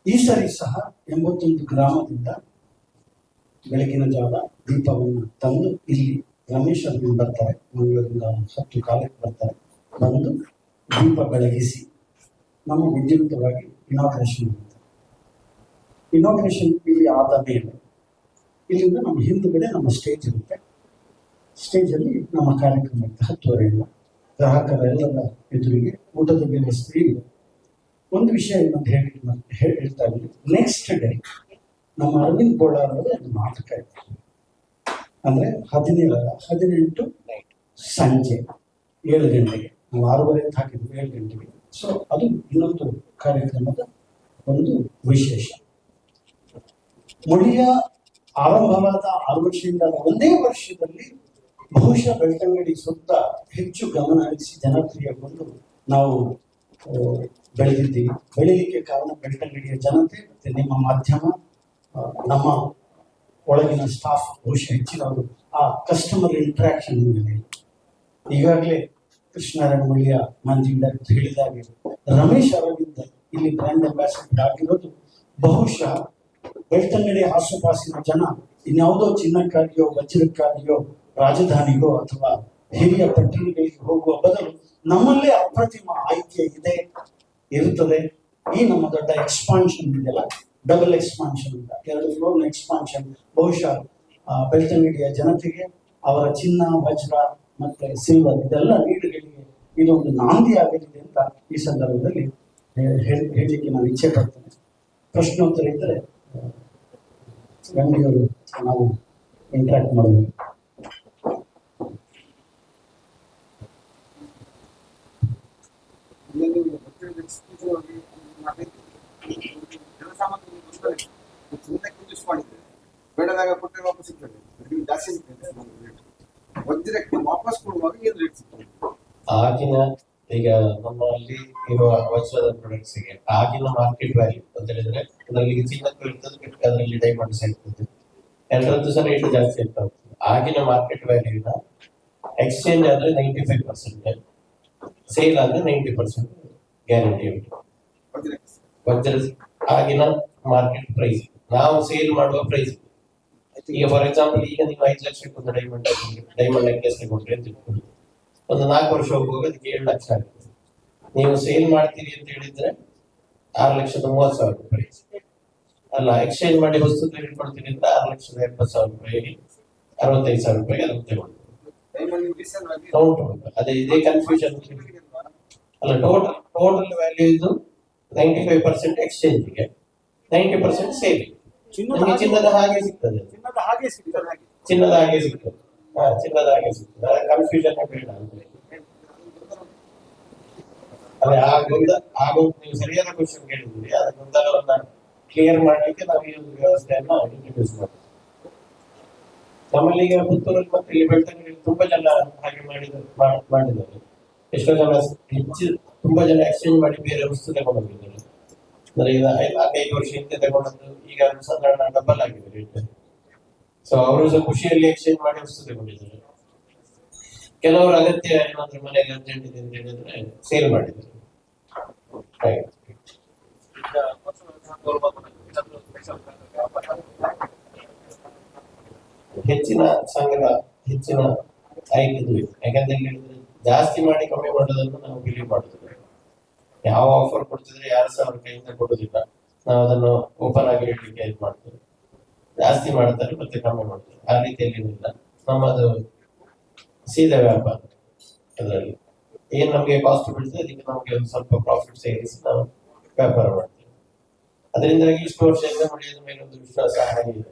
ಈ ಸರಿ ಸಹ ಎಂಬತ್ತೊಂದು ಗ್ರಾಮದಿಂದ ಬೆಳಗಿನ ಜಾವ ದೀಪವನ್ನು ತಂದು ಇಲ್ಲಿ ರಮೇಶ್ ಬರ್ತಾರೆ, ಮಂಗಳೂರಿಂದ ಹತ್ತು ಕಾಲಕ್ಕೆ ಬರ್ತಾರೆ, ಬಂದು ದೀಪ ಬೆಳಗಿಸಿ ನಮ್ಮ ವಿದ್ಯುಕ್ತವಾಗಿ ಇನಾಗ್ರೇಷನ್ ಇನಾಗ್ರೇಷನ್ ಇಲ್ಲಿ ಆದ ಮೇಲೆ ಇಲ್ಲಿಂದ ನಮ್ಮ ಹಿಂದುಗಡೆ ನಮ್ಮ ಸ್ಟೇಜ್ ಇರುತ್ತೆ. ಸ್ಟೇಜಲ್ಲಿ ನಮ್ಮ ಕಾರ್ಯಕ್ರಮ ಇರುತ್ತೆ ಹತ್ತುವರೆಯಿಂದ ಗ್ರಾಹಕರೆಲ್ಲರ ಎದುರಿಗೆ ಊಟದ ವ್ಯವಸ್ಥೆ ಇಲ್ಲ. ಒಂದು ವಿಷಯ ಇನ್ನೊಂದು ಹೇಳಿ ಹೇಳ್ತಾ ಇದ್ದೀನಿ. ನೆಕ್ಸ್ಟ್ ಡೇ ನಮ್ಮ ಅರವಿಂದ್ ಬೋಳಾರ್ ಒಂದು ನಾಟಕ ಇತ್ತು ಅಂದ್ರೆ ಹದಿನೇಳರ ಹದಿನೆಂಟು ಸಂಜೆ ಏಳು ಗಂಟೆಗೆ. ನಾವು ಆರೂವರೆ ಹಾಕಿದ್ವಿ, ಏಳು ಗಂಟೆಗೆ. ಸೊ ಅದು ಇನ್ನೊಂದು ಕಾರ್ಯಕ್ರಮದ ಒಂದು ವಿಶೇಷ. ಮುಳಿಯ ಆರಂಭವಾದ ಆರು ವರ್ಷದಿಂದ ಒಂದೇ ವರ್ಷದಲ್ಲಿ ಬಹುಶಃ ಬೆಳ್ತಂಗಡಿ ಸುತ್ತ ಹೆಚ್ಚು ಗಮನ ಹರಿಸಿ ಜನಪ್ರಿಯಗೊಂಡು ನಾವು ಬೆಳೆದಿದ್ದೀವಿ. ಬೆಳೀಲಿಕ್ಕೆ ಕಾರಣ ಬೆಳ್ತಂಗಡಿಯ ಜನತೆ ಮತ್ತೆ ನಿಮ್ಮ ಮಾಧ್ಯಮ ನಮ್ಮ ಒಳಗಿನ ಸ್ಟಾಫ್ ಬಹುಶಃ ಹೆಚ್ಚಿನವರು ಆ ಕಸ್ಟಮರ್ ಇಂಟ್ರಾಕ್ಷನ್ ಈಗಾಗಲೇ ಮ್ಯಾನೇಜಿಂಗ್ ಡೈರೆಕ್ಟರ್ ಹೇಳಿದಾಗೆ ರಮೇಶ್ ಅವರಿಂದ ಇಲ್ಲಿ ಬ್ರ್ಯಾಂಡ್ ಅಂಬಾಸಿಡರ್ ಆಗಿರೋದು ಬಹುಶಃ ಬೆಳ್ತಂಗಡಿ ಆಸುಪಾಸಿನ ಜನ, ಇನ್ಯಾವುದೋ ಚಿನ್ನಕ್ಕಾಗಿಯೋ, ವಜ್ರಕ್ಕಾಗಿಯೋ, ರಾಜಧಾನಿಗೋ ಅಥವಾ ಹಿರಿಯ ಪಟ್ಟಣಗಳಿಗೆ ಹೋಗುವ ಬದಲು ನಮ್ಮಲ್ಲೇ ಅಪ್ರತಿಮ ಆಯ್ಕೆ ಇದೆ, ಇರುತ್ತದೆ. ಈ ನಮ್ಮ ದೊಡ್ಡ ಎಕ್ಸ್ಪಾನ್ಷನ್ ಇದೆಯಲ್ಲ ಡಬಲ್ ಎಕ್ಸ್ಪಾನ್ಷನ್ ಅಂತ. ಎರಡು ಫ್ಲೋರ್ನ ಎಕ್ಸ್ಪಾನ್ಷನ್ ಬಹುಶಃ ಬೆಳ್ತಂಗಡಿಯ ಜನತೆಗೆ ಅವರ ಚಿನ್ನ, ವಜ್ರ ಮತ್ತೆ ಸಿಲ್ವರ್ ಇದೆಲ್ಲ ನೀಡುಗಳಿಗೆ ಇದೊಂದು ನಾಂದಿ ಆಗಲಿದೆ ಅಂತ ಈ ಸಂದರ್ಭದಲ್ಲಿ ಹೇಳಲಿಕ್ಕೆ ನಾನು ಇಚ್ಛೆ ಪಡ್ತೇನೆ. ಪ್ರಶ್ನೋತ್ತರ ಇದ್ದರೆ ಗಂಡಿಯವರು ನಾವು ಇಂಟ್ರಾಕ್ಟ್ ಮಾಡಬೇಕು ಬೇಡದಾಗ ಕೊಟ್ಟರೆ ವಾಪಸ್ ಸಿಗ್ತದೆ ರೇಟ್ ಜಾಸ್ತಿ ಸಿಗ್ತದೆ ವಾಪಸ್ ಕೊಡುವಾಗ ಏನು ರೇಟ್ ಸಿಗ್ತದೆ? ಆಗಿನ ಈಗ ನಮ್ಮಲ್ಲಿ ಇರುವ ವಜ್ರದ ಪ್ರಾಡಕ್ಟ್ಸ್ಗೆ ಆಗಿನ ಮಾರ್ಕೆಟ್ ವ್ಯಾಲ್ಯೂ ಅಂತ ಹೇಳಿದ್ರೆ ಅದರಲ್ಲಿ ಚಿನ್ನಕ್ಕೂ ಇರ್ತದೆ ಅದರಲ್ಲಿ ಡೈಮಂಡ್ಸ್ ಇರ್ತದೆ. ಎರಡರದ್ದು ಸಹ ರೇಟ್ ಜಾಸ್ತಿ ಇರ್ತಾ ಹೋಗ್ತದೆ ಆಗಿನ ಮಾರ್ಕೆಟ್ ವ್ಯಾಲ್ಯೂನ ಎಕ್ಸ್ಚೇಂಜ್ ಆದ್ರೆ ನೈಂಟಿ ಫೈವ್ ಪರ್ಸೆಂಟ್ ಸೇಲ್ ಆದ್ರೆ ನೈಂಟಿ ಪರ್ಸೆಂಟ್ ಗ್ಯಾರಂಟಿ ಉಂಟು. ವಜ್ರ. ಆಗಿನ ಮಾರ್ಕೆಟ್ ಪ್ರೈಸ್ ನಾವು ಸೇಲ್ ಮಾಡುವ ಪ್ರೈಸ್ ಈಗ ಫಾರ್ ಎಕ್ಸಾಂಪಲ್ ಈಗ ನೀವು ಐದು ಲಕ್ಷ ಕೊಟ್ಟು ಡೈಮಂಡ್ ಡೈಮಂಡ್ ನೆಕ್ಲೆಸ್ ತಗೊಂಡ್ರಿ ಅಂತ ಇಟ್ಕೊಳ್ಳಿ. ಒಂದು ನಾಲ್ಕು ವರ್ಷ ಹೋಗುವಾಗ ಅದಕ್ಕೆ ಏಳು ಲಕ್ಷ ಆಗುತ್ತೆ. ನೀವು ಸೇಲ್ ಮಾಡ್ತೀರಿ ಅಂತ ಹೇಳಿದ್ರೆ ಆರು ಲಕ್ಷದ ಮೂವತ್ತು ಸಾವಿರ ರೂಪಾಯಿ. ಅಲ್ಲ ಎಕ್ಸ್ಚೇಂಜ್ ಮಾಡಿ ವಸ್ತು ತೆಗೆದುಕೊಳ್ತೀನಿ ಅಂತ ಆರು ಲಕ್ಷದ ಎಪ್ಪತ್ತು ಸಾವಿರ ರೂಪಾಯಿ ಅರವತ್ತೈದು ಸಾವಿರ ರೂಪಾಯಿ ಅದನ್ನು ಉಂಟು. ಅದೇ ಇದೇ ಕನ್ಫ್ಯೂಷನ್ ಅಲ್ಲ ಟೋಟಲ್ ಟೋಟಲ್ ವ್ಯಾಲ್ಯೂ ಇದು ನೈಂಟಿ ಫೈವ್ ಪರ್ಸೆಂಟ್ ಎಕ್ಸ್ಚೇಂಜ್ಗೆ ನೈಂಟಿ ಪರ್ಸೆಂಟ್ ಸೇವಿಂಗ್ ನಮಗೆ ಚಿನ್ನದ ಹಾಗೆ ಸಿಗ್ತದೆ. ಚಿನ್ನದ ಹಾಗೆ ಸಿಗ್ತದೆ ಹಾಗೆ. ಚಿನ್ನದ ಹಾಗೆ ಸಿಗ್ತದೆ. ಹಾ ಚಿನ್ನದ ಹಾಗೆ ಸಿಗ್ತದೆ. ಕನ್ಫ್ಯೂಷನ್ ಬೇಡ ಅಂದ್ರೆ ಅದೇ ಆ ಗೊಂದ ಆ ನೀವು ಸರಿಯಾದ ಕ್ವಶನ್ ಕೇಳಿದ್ರಿ ಆ ಗೊಂದಲವನ್ನ ಕ್ಲಿಯರ್ ಮಾಡ್ಲಿಕ್ಕೆ ನಾವು ಈ ಒಂದು ವ್ಯವಸ್ಥೆಯನ್ನ ಇಂಟ್ರೊಡ್ಯೂಸ್ ಮಾಡ್ತೀವಿ ನಮ್ಮಲ್ಲಿ ಈಗ ಪುತ್ತೂರಲ್ಲಿ ಮತ್ತೆ ಇಲ್ಲಿ ಬೆಳ್ತಂಗಡಿ ತುಂಬಾ ಜನ ಹಾಗೆ ಮಾಡಿದ ಮಾಡ್- ಮಾಡಿದ್ದಾರೆ. ಎಷ್ಟೋ ಜನ ಹೆಚ್ಚು ತುಂಬಾ ಜನ ಎಕ್ಸ್ಚೇಂಜ್ ಮಾಡಿ ಬೇರೆ ವಸ್ತು ತಗೊಂಡೋಗಿದ್ದಾರೆ ಅಂದ್ರೆ ನಾಲ್ಕೈದು ವರ್ಷ ಹಿಂದೆ ತಗೊಂಡದ್ದು ಈಗ ಸಾಧಾರಣ ಡಬಲ್ ಆಗಿದೆ ರೇಟ್ ಸೊ ಅವರು ಸಹ ಖುಷಿಯಲ್ಲಿ ಎಕ್ಸ್ಚೇಂಜ್ ಮಾಡಿ ವಸ್ತು ತಗೊಂಡಿದ್ದಾರೆ. ಕೆಲವರು ಅಗತ್ಯ ಏನಾದ್ರು ಮನೆಗೆ ಅರ್ಜೆಂಟ್ ಇದೆ ಅಂತ ಹೇಳಿದ್ರೆ ಸೇಲ್ ಮಾಡಿದ್ದಾರೆ. ಹೆಚ್ಚಿನ ಸಂಗ್ರಹ, ಹೆಚ್ಚಿನ ಆಯ್ಕೆ ಇದು. ಇದೆ ಯಾಕಂತ ಹೇಳಿದ್ರೆ ಜಾಸ್ತಿ ಮಾಡಿ ಕಮ್ಮಿ ಮಾಡೋದನ್ನು ನಾವು ಬಿಲೀವ್ ಮಾಡುದಿಲ್ಲ. ಯಾವ ಆಫರ್ ಕೊಡ್ತಿದ್ರೆ ಯಾರು ಸಹ ಅವ್ರ ಕೈಯಿಂದ ಕೊಡೋದಿಲ್ಲ ನಾವು ಅದನ್ನು ಓಪನ್ ಆಗಿ ಹೇಳಲಿಕ್ಕೆ ಇದು ಮಾಡ್ತೇವೆ. ಜಾಸ್ತಿ ಮಾಡ್ತಾರೆ ಮತ್ತೆ ಕಮ್ಮಿ ಮಾಡ್ತಾರೆ. ಆ ರೀತಿಯಲ್ಲಿ ಏನಿಲ್ಲ. ನಮ್ಮದು ಸೀದಾ ವ್ಯಾಪಾರ ಅದರಲ್ಲಿ. ಏನ್ ನಮಗೆ ಕಾಸ್ಟ್ ಬೀಳ್ತದೆ ಅದಕ್ಕೆ ನಮಗೆ ಒಂದು ಸ್ವಲ್ಪ ಪ್ರಾಫಿಟ್ ಸೇರಿಸಿ ನಾವು ವ್ಯಾಪಾರ ಮಾಡ್ತೇವೆ. ಅದರಿಂದಾಗಿ ಇಷ್ಟು ವರ್ಷ ಎಲ್ಲ ಮಾಡಿದ ಮೇಲೆ ಒಂದು ವಿಶ್ವಾಸ ಹಾಗೆ ಇದೆ.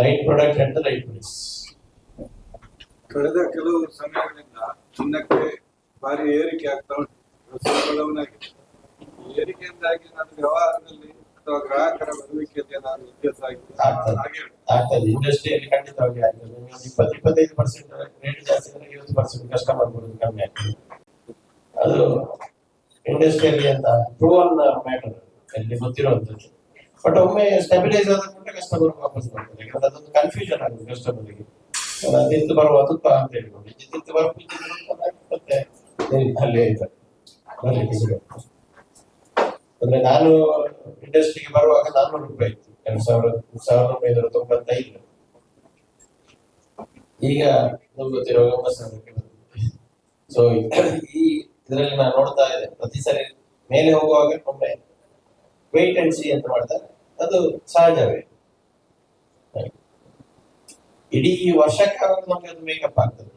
ರೈಟ್ ಪ್ರಾಡಕ್ಟ್ ಅಂತ ರೈಟ್ ಪ್ರೈಸ್ ಕಳೆದ ಕೆಲವು ಸಮಯಗಳಿಂದ ಚಿನ್ನಕ್ಕೆ ಭಾರಿ ಏರಿಕೆ ಆಗ್ತಾ ಉಂಟು. ಏರಿಕೆಯಿಂದಾಗಿ ನಾನು ವ್ಯವಹಾರದಲ್ಲಿ ಅಥವಾ ಗ್ರಾಹಕರ ಬರುವಿಕೆಯಲ್ಲಿ ನಾನು ವ್ಯತ್ಯಾಸ ಆಗಿದೆ. ಆಗ್ತದೆ. ಇಂಡಸ್ಟ್ರಿಯಲ್ಲಿ ಖಂಡಿತವಾಗಿ ಆಗ್ತದೆ ಇಪ್ಪತ್ತು ಇಪ್ಪತ್ತೈದು ಪರ್ಸೆಂಟ್ ರೇಟ್ ಜಾಸ್ತಿ ಅಂದ್ರೆ ಐವತ್ತು ಪರ್ಸೆಂಟ್ ಕಸ್ಟಮರ್ ಬರುವುದು ಕಮ್ಮಿ ಆಗ್ತದೆ. ಅದು ಇಂಡಸ್ಟ್ರಿಯಲ್ಲಿ ಅಂತ ಪ್ರೂವನ್ ಮ್ಯಾಟರ್ ಅಲ್ಲಿ ಗೊತ್ತಿರುವಂತದ್ದು. ಬಟ್ ಒಮ್ಮೆ ಸ್ಟೆಬಿಲೈಸ್ ಆದ ಕೂಡ ಕಸ್ಟಮರ್ ವಾಪಸ್ ಬರ್ತದೆ. ಯಾಕಂದ್ರೆ ಅದೊಂದು ಕನ್ಫ್ಯೂಷನ್ ಆಗುತ್ತೆ ಕಸ್ಟಮರ್ಗೆ ನಿಂತು ಬರುವ ತುಪ್ಪ ಅಂತ ಹೇಳ್ಬೋದು. ನಿಂತು ಬರುವ ಮತ್ತೆ ಅಲ್ಲಿ. ಅಂದ್ರೆ ನಾನು ಇಂಡಸ್ಟ್ರಿಗೆ ಬರುವಾಗ ನಾನ್ನೂರು ರೂಪಾಯಿ ಇತ್ತು. ಎರಡ್ ಸಾವಿರದ ಸಾವಿರದ ಒಂಬೈನೂರ ತೊಂಬತ್ತೈದು. ಈಗ ಗೊತ್ತಿರುವಾಗ ಒಂಬತ್ತು ಸಾವಿರಕ್ಕೆ ಸೊ ಈ ಇದರಲ್ಲಿ ನಾನು ನೋಡ್ತಾ ಇದ್ದೆ, ಪ್ರತಿ ಸರಿ ಮೇಲೆ ಹೋಗುವಾಗ ಒಮ್ಮೆ ವೇಟ್ ಅಂಡ್ ಸಿ ಅಂತ ಮಾಡ್ತಾರೆ ಅದು ಸಹಜವೇ. ಇಡೀ ವರ್ಷಕ್ಕಾಗ ನಮಗೆ ಅದು ಮೇಕಪ್ ಆಗ್ತದೆ.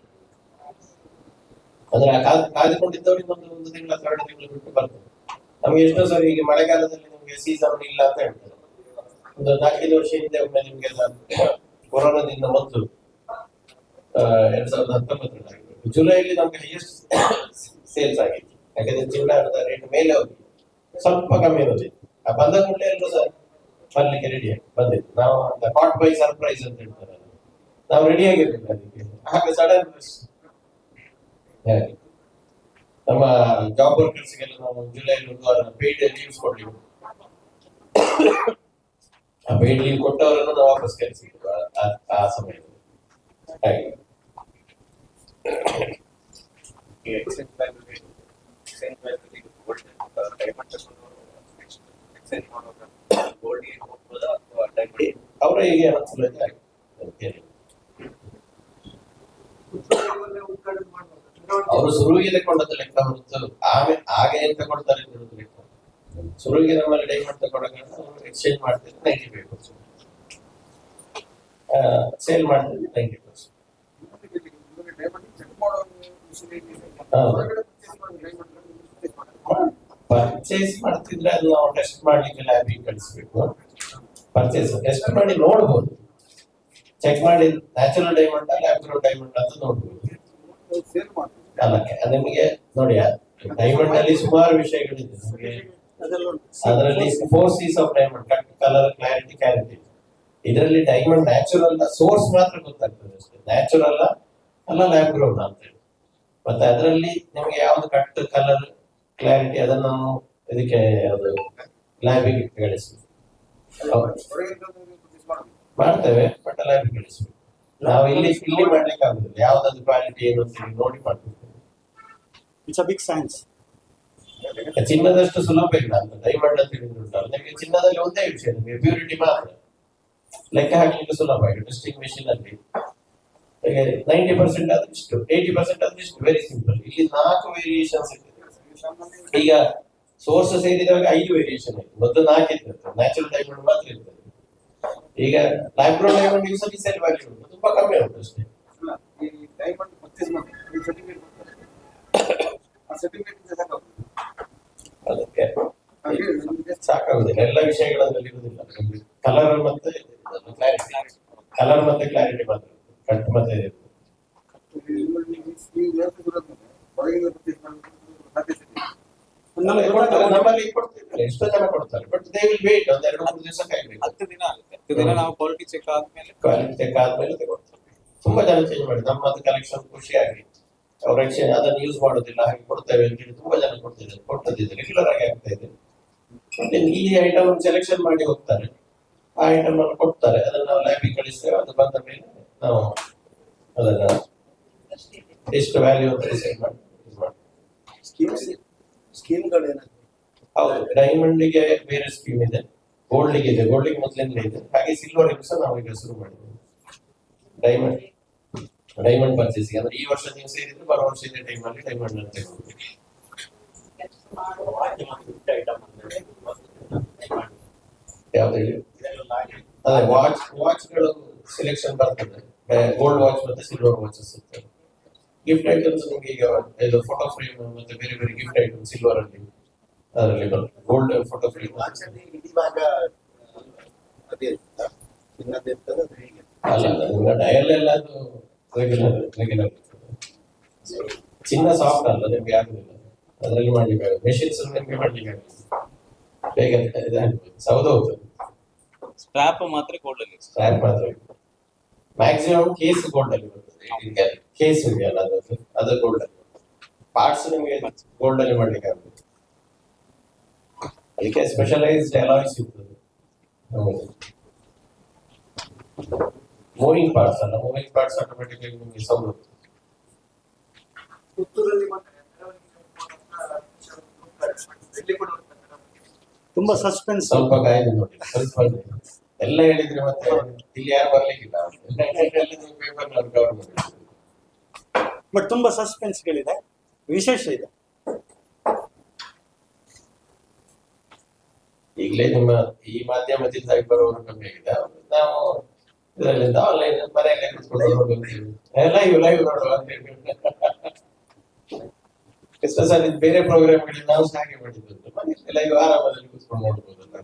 ಅಂದ್ರೆ ಕಾಯ್ದುಕೊಂಡಿದ್ದವ್ರಿಗೆ ಒಂದು ಒಂದು ತಿಂಗಳ ಎರಡು ತಿಂಗಳು ಬಿಟ್ಟು ಬರ್ತದೆ. ನಮ್ಗೆ ಎಷ್ಟೋ ಸರಿ ಈಗ ಮಳೆಗಾಲದಲ್ಲಿ ನಿಮ್ಗೆ ಸೀಸನ್ ಇಲ್ಲ ಅಂತ ಹೇಳ್ತಾರೆ. ಒಂದು ನಾಲ್ಕೈದು ವರ್ಷ ಹಿಂದೆ ಒಮ್ಮೆ ನಿಮ್ಗೆ ಕೊರೋನಾದಿಂದ ಮೊದಲು ಎರಡ್ ಸಾವಿರದ ಹತ್ತೊಂಬತ್ತರಲ್ಲಿ ಜುಲೈಲಿ ನಮ್ಗೆ ಹೈಯೆಸ್ಟ್ ಸೇಲ್ಸ್ ಆಗಿತ್ತು. ಯಾಕಂದ್ರೆ ಚಿನ್ನದ ರೇಟ್ ಮೇಲೆ ಹೋಗಿ ಸ್ವಲ್ಪ ಕಮ್ಮಿ ಬಂದಿತ್ತು ಆ ಬಂದ ಕೂಡಲೇ ಎಲ್ಲರೂ ಸರ್ ಬರ್ಲಿಕ್ಕೆ ರೆಡಿ ಆಗಿ ಬಂದಿತ್ತು ನಾವು ಕಾಟ್ ಬೈ ಸರ್ಪ್ರೈಸ್ ಅಂತ ಹೇಳ್ತಾರೆ. ನಾವು ರೆಡಿ ಆಗಿರ್ಲಿಲ್ಲ ಅದಕ್ಕೆ. ಹಾಗೆ ಸಡನ್ ನಮ್ಮ ಜಾಬ್ ವರ್ಕರ್ಸ್ಗೆಲ್ಲ ನಾವು ಜುಲೈ ಒಂದು ವಾರ ಪೇಯ್ಡ್ ಲೀವ್ಸ್ ಕೊಡ್ಲಿಕ್ಕೆ ಆ ಪೇಯ್ಡ್ ಲೀವ್ ಕೊಟ್ಟವರನ್ನು ನಾವು ವಾಪಸ್ ಕರೆಸಿದ್ವಿ ಆ- ಆ ಸಮಯದಲ್ಲಿ. ಹಾಗೆ. Exchange value exchange value gold diamond exchange ಮಾಡುವಾಗ ಗೋಲ್ಡ್ ಹೋಗ್ಬೋದಾ ಅಥವಾ ಡೈಮಂಡ್ ಅವರ ಹೀಗೆ ಅನುಕೂಲ ಇದೆ ಅವರು ಸುರುಗಿ ತಗೊಂಡದ್ದು ಲೆಕ್ಕ ಹೊರತು ಆಮೇಲೆ ಆಗ ಏನ್ ತಗೊಳ್ತಾರೆ ಹೇಳೋದು ಲೆಕ್ಕ. ಶುರುವಿಗೆ ನಮ್ಮಲ್ಲಿ ಡೈಮಂಡ್ ತಗೊಂಡಾಗ ಎಕ್ಸ್ಚೇಂಜ್ ಮಾಡ್ತಿದ್ರೆ ನೈಂಟಿ ಫೈವ್ ಪರ್ಸೆಂಟ್ ಸೇಲ್ ಮಾಡ್ತಿದ್ರೆ ನೈಂಟಿ ಪರ್ಸೆಂಟ್. ಪರ್ಚೇಸ್ ಮಾಡ್ತಿದ್ರೆ ಅದು ನಾವು ಟೆಸ್ಟ್ ಮಾಡ್ಲಿಕ್ಕೆ ಲ್ಯಾಬಿಗೆ ಕಳಿಸ್ಬೇಕು. ಪರ್ಚೇಸ್ ಟೆಸ್ಟ್ ಮಾಡಿ ನೋಡ್ಬೋದು. ಚೆಕ್ ಮಾಡಿ ನ್ಯಾಚುರಲ್ ಡೈಮಂಡ್ ಲ್ಯಾಬ್ ಡೈಮಂಡ್ ಅಂತ ನೋಡ್ಬೋದು. ಸೇಲ್ ಮಾಡ್ತೀವಿ. ಅದು ನಿಮಗೆ ನೋಡಿ ಡೈಮಂಡ್ ಅಲ್ಲಿ ಸುಮಾರು ವಿಷಯಗಳಿದೆ ಅದರಲ್ಲಿ four C's of diamond cut colour clarity clarity ಇದರಲ್ಲಿ ಡೈಮಂಡ್ ನ್ಯಾಚುರಲ್ ಸೋರ್ಸ್ ಮಾತ್ರ ಗೊತ್ತಾಗ್ತದೆ ಅಷ್ಟೇ. ನ್ಯಾಚುರಲ್ ಅಲ್ಲ ಲ್ಯಾಬ್ ಗ್ರೋನ್ ಅಂತ ಹೇಳಿ. ಮತ್ತೆ ಅದರಲ್ಲಿ ನಿಮಗೆ ಯಾವ್ದು ಕಟ್ ಕಲರ್ ಕ್ಲಾರಿಟಿ ಅದನ್ನ ನಾವು ಇದಕ್ಕೆ ಅದು ಲ್ಯಾಬಿಗೆ ಮಾಡ್ತೇವೆ ಬಟ್ ಲ್ಯಾಬಿಗೆ ಕಳಿಸ್ಬೇಕು. ನಾವು ಇಲ್ಲಿ ಇಲ್ಲಿ ಮಾಡ್ಲಿಕ್ಕೆ ಆಗುದಿಲ್ಲ ಯಾವ್ದಾದ್ರು ಕ್ವಾಲಿಟಿ ಏನು ಅಂತ ನೋಡಿ ಮಾಡ್ಬೇಕು. ಇಟ್ಸ್ ಅ ಬಿಗ್ ಸೈನ್ಸ್ ಚಿನ್ನದಷ್ಟು ಸುಲಭ ಇಲ್ಲ ಅಂತ ಡೈಮಂಡ್ ಅಂತ ಹೇಳಿದ್ರೆ ನಿಮಗೆ ಚಿನ್ನದಲ್ಲಿ ಒಂದೇ ವಿಷಯ ನಿಮಗೆ ಪ್ಯೂರಿಟಿ ಮಾತ್ರ. ಲೆಕ್ಕ ಹಾಕ್ಲಿಕ್ಕೆ ಸುಲಭ ಈಗ ಟೆಸ್ಟಿಂಗ್ ಮೆಷಿನ್ ಅಲ್ಲಿ. ನೈಂಟಿ ಪರ್ಸೆಂಟ್ ಆದ್ರೆ ಇಷ್ಟು ಏಯ್ಟಿ ಪರ್ಸೆಂಟ್ ಆದ್ರೆ ಇಷ್ಟು ವೆರಿ ಸಿಂಪಲ್ ಇಲ್ಲಿ ನಾಲ್ಕು ವೇರಿಯೇಷನ್ಸ್ ಇರ್ತದೆ. ಈಗ ಸೋರ್ಸ್ ಸೇರಿದಾಗ ಐದು ವೇರಿಯೇಷನ್ ಆಯ್ತು. ಮೊದಲು ನಾಲ್ಕು ಇರ್ತದೆ ನ್ಯಾಚುರಲ್ ಡೈಮಂಡ್ ಮಾತ್ರ ಇರ್ತದೆ. ಈಗ ಲ್ಯಾಬ್ರೋ ಡೈಮಂಡ್ ಯೂಸ್ ಅಲ್ಲಿ ಸೆಲ್ ವ್ಯಾಲ್ಯೂ ಉಂಟು ತುಂಬಾ ಕಮ್ಮಿ ಉಂಟು ಅಷ್ಟೇ ಡೈಮಂಡ್ ಪರ್ಚೇಸ್ ಮಾಡಿ ಸರ್ಟಿಫಿಕೇಟ್ ಕೊಡ್ತಾರೆ ಆ ಸರ್ಟಿಫಿಕೇಟ್ ಸಾಕಾಗುತ್ತೆ ಅದಕ್ಕೆ ಸಾಕಾಗುದಿಲ್ಲ. ಎಲ್ಲ ವಿಷಯಗಳಲ್ಲಿ ಇರುವುದಿಲ್ಲ. ಕಲರ್ ಮತ್ತೆ ಕ್ಲಾರಿಟಿ ಕಲರ್ ಮತ್ತೆ ಕ್ಲಾರಿಟಿ ಮಾತ್ರ. ಕಟ್ ಮತ್ತೆ ನಮ್ಮಲ್ಲಿ ಕೊಡ್ತಾರೆ. ನಮ್ಮಲ್ಲಿ ಕೊಡ್ತಿರ್ತಾರೆ ಎಷ್ಟೋ ಜನ ಕೊಡ್ತಾರೆ. ಬಟ್ ದೇ ವಿಲ್ ವೇಟ್ ಒಂದ್ ಎರಡು ಮೂರು ದಿವಸ ಕಾಯ್ಬೇಕು ಹತ್ತು ದಿನ ಆಗುತ್ತೆ. ಹತ್ತು ದಿನ ನಾವು ಕ್ವಾಲಿಟಿ ಚೆಕ್ ಆದ್ಮೇಲೆ ಕ್ವಾಲಿಟಿ ಚೆಕ್ ಆದ್ಮೇಲೆ ತಗೊಳ್ತಾರೆ ತುಂಬಾ ಜನ ಚೇಂಜ್ ಮಾಡಿ ನಮ್ಮದು ಕಲೆಕ್ಷನ್ ಖುಷಿಯಾಗಿ. ಅವ್ರ ಎಕ್ಸ್ಚೇಂಜ್ ಅದನ್ನು ಯೂಸ್ ಮಾಡೋದಿಲ್ಲ ಹಾಗೆ ಕೊಡ್ತೇವೆ ಅಂತ ಹೇಳಿ ತುಂಬಾ ಜನ ಕೊಡ್ತಿದ್ದಾರೆ. ಕೊಟ್ಟದಿದೆ ರೆಗ್ಯುಲರ್ ಆಗಿ ಆಗ್ತಾ ಇದೆ. ಮತ್ತೆ ಈ ಐಟಮ್ ಸೆಲೆಕ್ಷನ್ ಮಾಡಿ ಹೋಗ್ತಾರೆ. ಆ ಐಟಮ್ ಅನ್ನು ಕೊಡ್ತಾರೆ. ಅದನ್ನ ನಾವು ಲ್ಯಾಬಿಗೆ ಕಳಿಸ್ತೇವೆ. ಅದು ಬಂದ ಮೇಲೆ ನಾವು ಅದನ್ನ ಎಷ್ಟು ವ್ಯಾಲ್ಯೂ ಅಂತ ಡಿಸೈಡ್ ಮಾಡಿ ಹೌದು. ಡೈಮಂಡ್ಗೆ ಬೇರೆ ಸ್ಕೀಮ್ ಇದೆ. ಗೋಲ್ಡ್ಗೆ ಇದೆ. ಗೋಲ್ಡ್ಗೆ ಮೊದಲಿಂದ ಇದೆ. ಹಾಗೆ ಸಿಲ್ವರ್ ಸಹ ನಾವು ಈಗ ಶುರು ಮಾಡಿದ್ದೇವೆ. ಡೈಮಂಡ್ ಡೈಮಂಡ್ ಪರ್ಚೇಸಿಂಗ್ ಅಂದ್ರೆ ಈ ವರ್ಷ ನೀವು ಸೇರಿದ್ರೆ ಬರೋ ವರ್ಷ ಇದೇ ಟೈಮ್ ಅಲ್ಲಿ ಡೈಮಂಡ್ ಅಂತ ತಗೊಳ್ಳಿ ಯಾವ್ದು ಹೇಳಿ ಅದೇ ವಾಚ್ ವಾಚ್ಗಳು ಸೆಲೆಕ್ಷನ್ ಬರ್ತದೆ ಗೋಲ್ಡ್ ವಾಚ್ ಮತ್ತೆ ಸಿಲ್ವರ್ ವಾಚಸ್ ಇರ್ತದೆ ಗಿಫ್ಟ್ ಐಟಮ್ಸ್ ನಿಮಗೆ ಈಗ ಇದು ಫೋಟೋ ಫ್ರೇಮ್ ಮತ್ತೆ ಬೇರೆ ಬೇರೆ ಗಿಫ್ಟ್ ಐಟಮ್ ಸಿಲ್ವರ್ ಅಲ್ಲಿ ಅದರಲ್ಲಿ ಬರ್ತದೆ ಗೋಲ್ಡ್ ಫೋಟೋ ಫ್ರೇಮ್ ವಾಚಲ್ಲಿ ಇಡೀ ಭಾಗ ಅದೇ ಇರುತ್ತಾ ಚಿನ್ನದ ಇರ್ತದೆ ಅದು ಹೇಗೆ ಅಲ್ಲ ನಿಮ್ಮ ಡಯಲ್ ಎಲ್ಲ ಅದು ರೆಗ್ಯುಲರ್ ರೆಗ್ಯುಲರ್ ಚಿನ್ನ ಸಾಫ್ಟ್ ಅಲ್ಲ ನಿಮ್ಗೆ ಆಗುದಿಲ್ಲ ಅದರಲ್ಲಿ ಮಾಡ್ಲಿಕ್ಕೆ ಆಗುತ್ತೆ ಮೆಷಿನ್ಸ್ ನಿಮ್ಗೆ ಮಾಡ್ಲಿಕ್ಕೆ ಆಗುತ್ತೆ ಬೇಗ ಇದಾಗ್ಬೋದು ಸೌದೆ ಹೋಗ್ತದೆ ಸ್ಕ್ರಾಪ್ ಮಾತ್ರ ಗೋಲ್ಡ್ ಅಲ್ಲಿ ಸ್ಕ್ರ್ಯಾಪ್ ಮಾತ್ರ ಮ್ಯಾಕ್ಸಿಮಮ್ ಕೇಸ್ ಗೋಲ್ಡ್ ಅಲ್ಲಿ ಬರ್ತದೆ ಈಗ ಕೇಸ್ ಇದೆಯಲ್ಲ ಅದು ಅದು ಗೋಲ್ಡ್ ಅಲ್ಲಿ ಪಾರ್ಟ್ಸ್ ನಿಮಗೆ ಗೋಲ್ಡ್ ಅಲ್ಲಿ ಮಾಡ್ಲಿಕ್ಕೆ ಆಗುತ್ತೆ ಅದಕ್ಕೆ ಸ್ಪೆಷಲೈಸ್ಡ್ ಅಲಾಯ್ಸ್ ಇರ್ತದೆ ಹೌದು ಮೂವಿಂಗ್ ಪಾರ್ಟ್ಸ್ ಅಲ್ಲ ಮೂವಿಂಗ್ ಪಾರ್ಟ್ಸ್ ಆಟೋಮೆಟಿಕ್ ಆಗಿ ನಿಮಗೆ ಸೌಂಡ್ ಹೋಗ್ತದೆ. ತುಂಬಾ ಸಸ್ಪೆನ್ಸ್ ಸ್ವಲ್ಪ ಕಾಯ್ದು ನೋಡಿ. ಸ್ವಲ್ಪ ಎಲ್ಲ ಹೇಳಿದ್ರೆ ಮತ್ತೆ ಇಲ್ಲಿ ಯಾರು ಬರ್ಲಿಕ್ಕಿಲ್ಲ. ಪೇಪರ್ ಕವರ್ ಬಟ್ ತುಂಬಾ ಸಸ್ಪೆನ್ಸ್ಗಳಿದೆ ವಿಶೇಷ ಇದೆ. ಈಗಲೇ ನಿಮ್ಮ ಈ ಮಾಧ್ಯಮದಿಂದ ಬರುವವರು ಕಮ್ಮಿ ಆಗಿದೆ ನಾವು ಇದರಿಂದ ಆನ್ಲೈನ್ ಮನೆಯಲ್ಲೇ ಲೈವ್ ಲೈವ್ ನೋಡುವ ಬೇರೆ ಪ್ರೋಗ್ರಾಮ್ ನಾವು ಸಹ ಹಾಗೆ ಲೈವ್ ಆರಾಮದಲ್ಲಿ ಕುತ್ಕೊಂಡು ನೋಡ್ಬೋದು ಅಂತ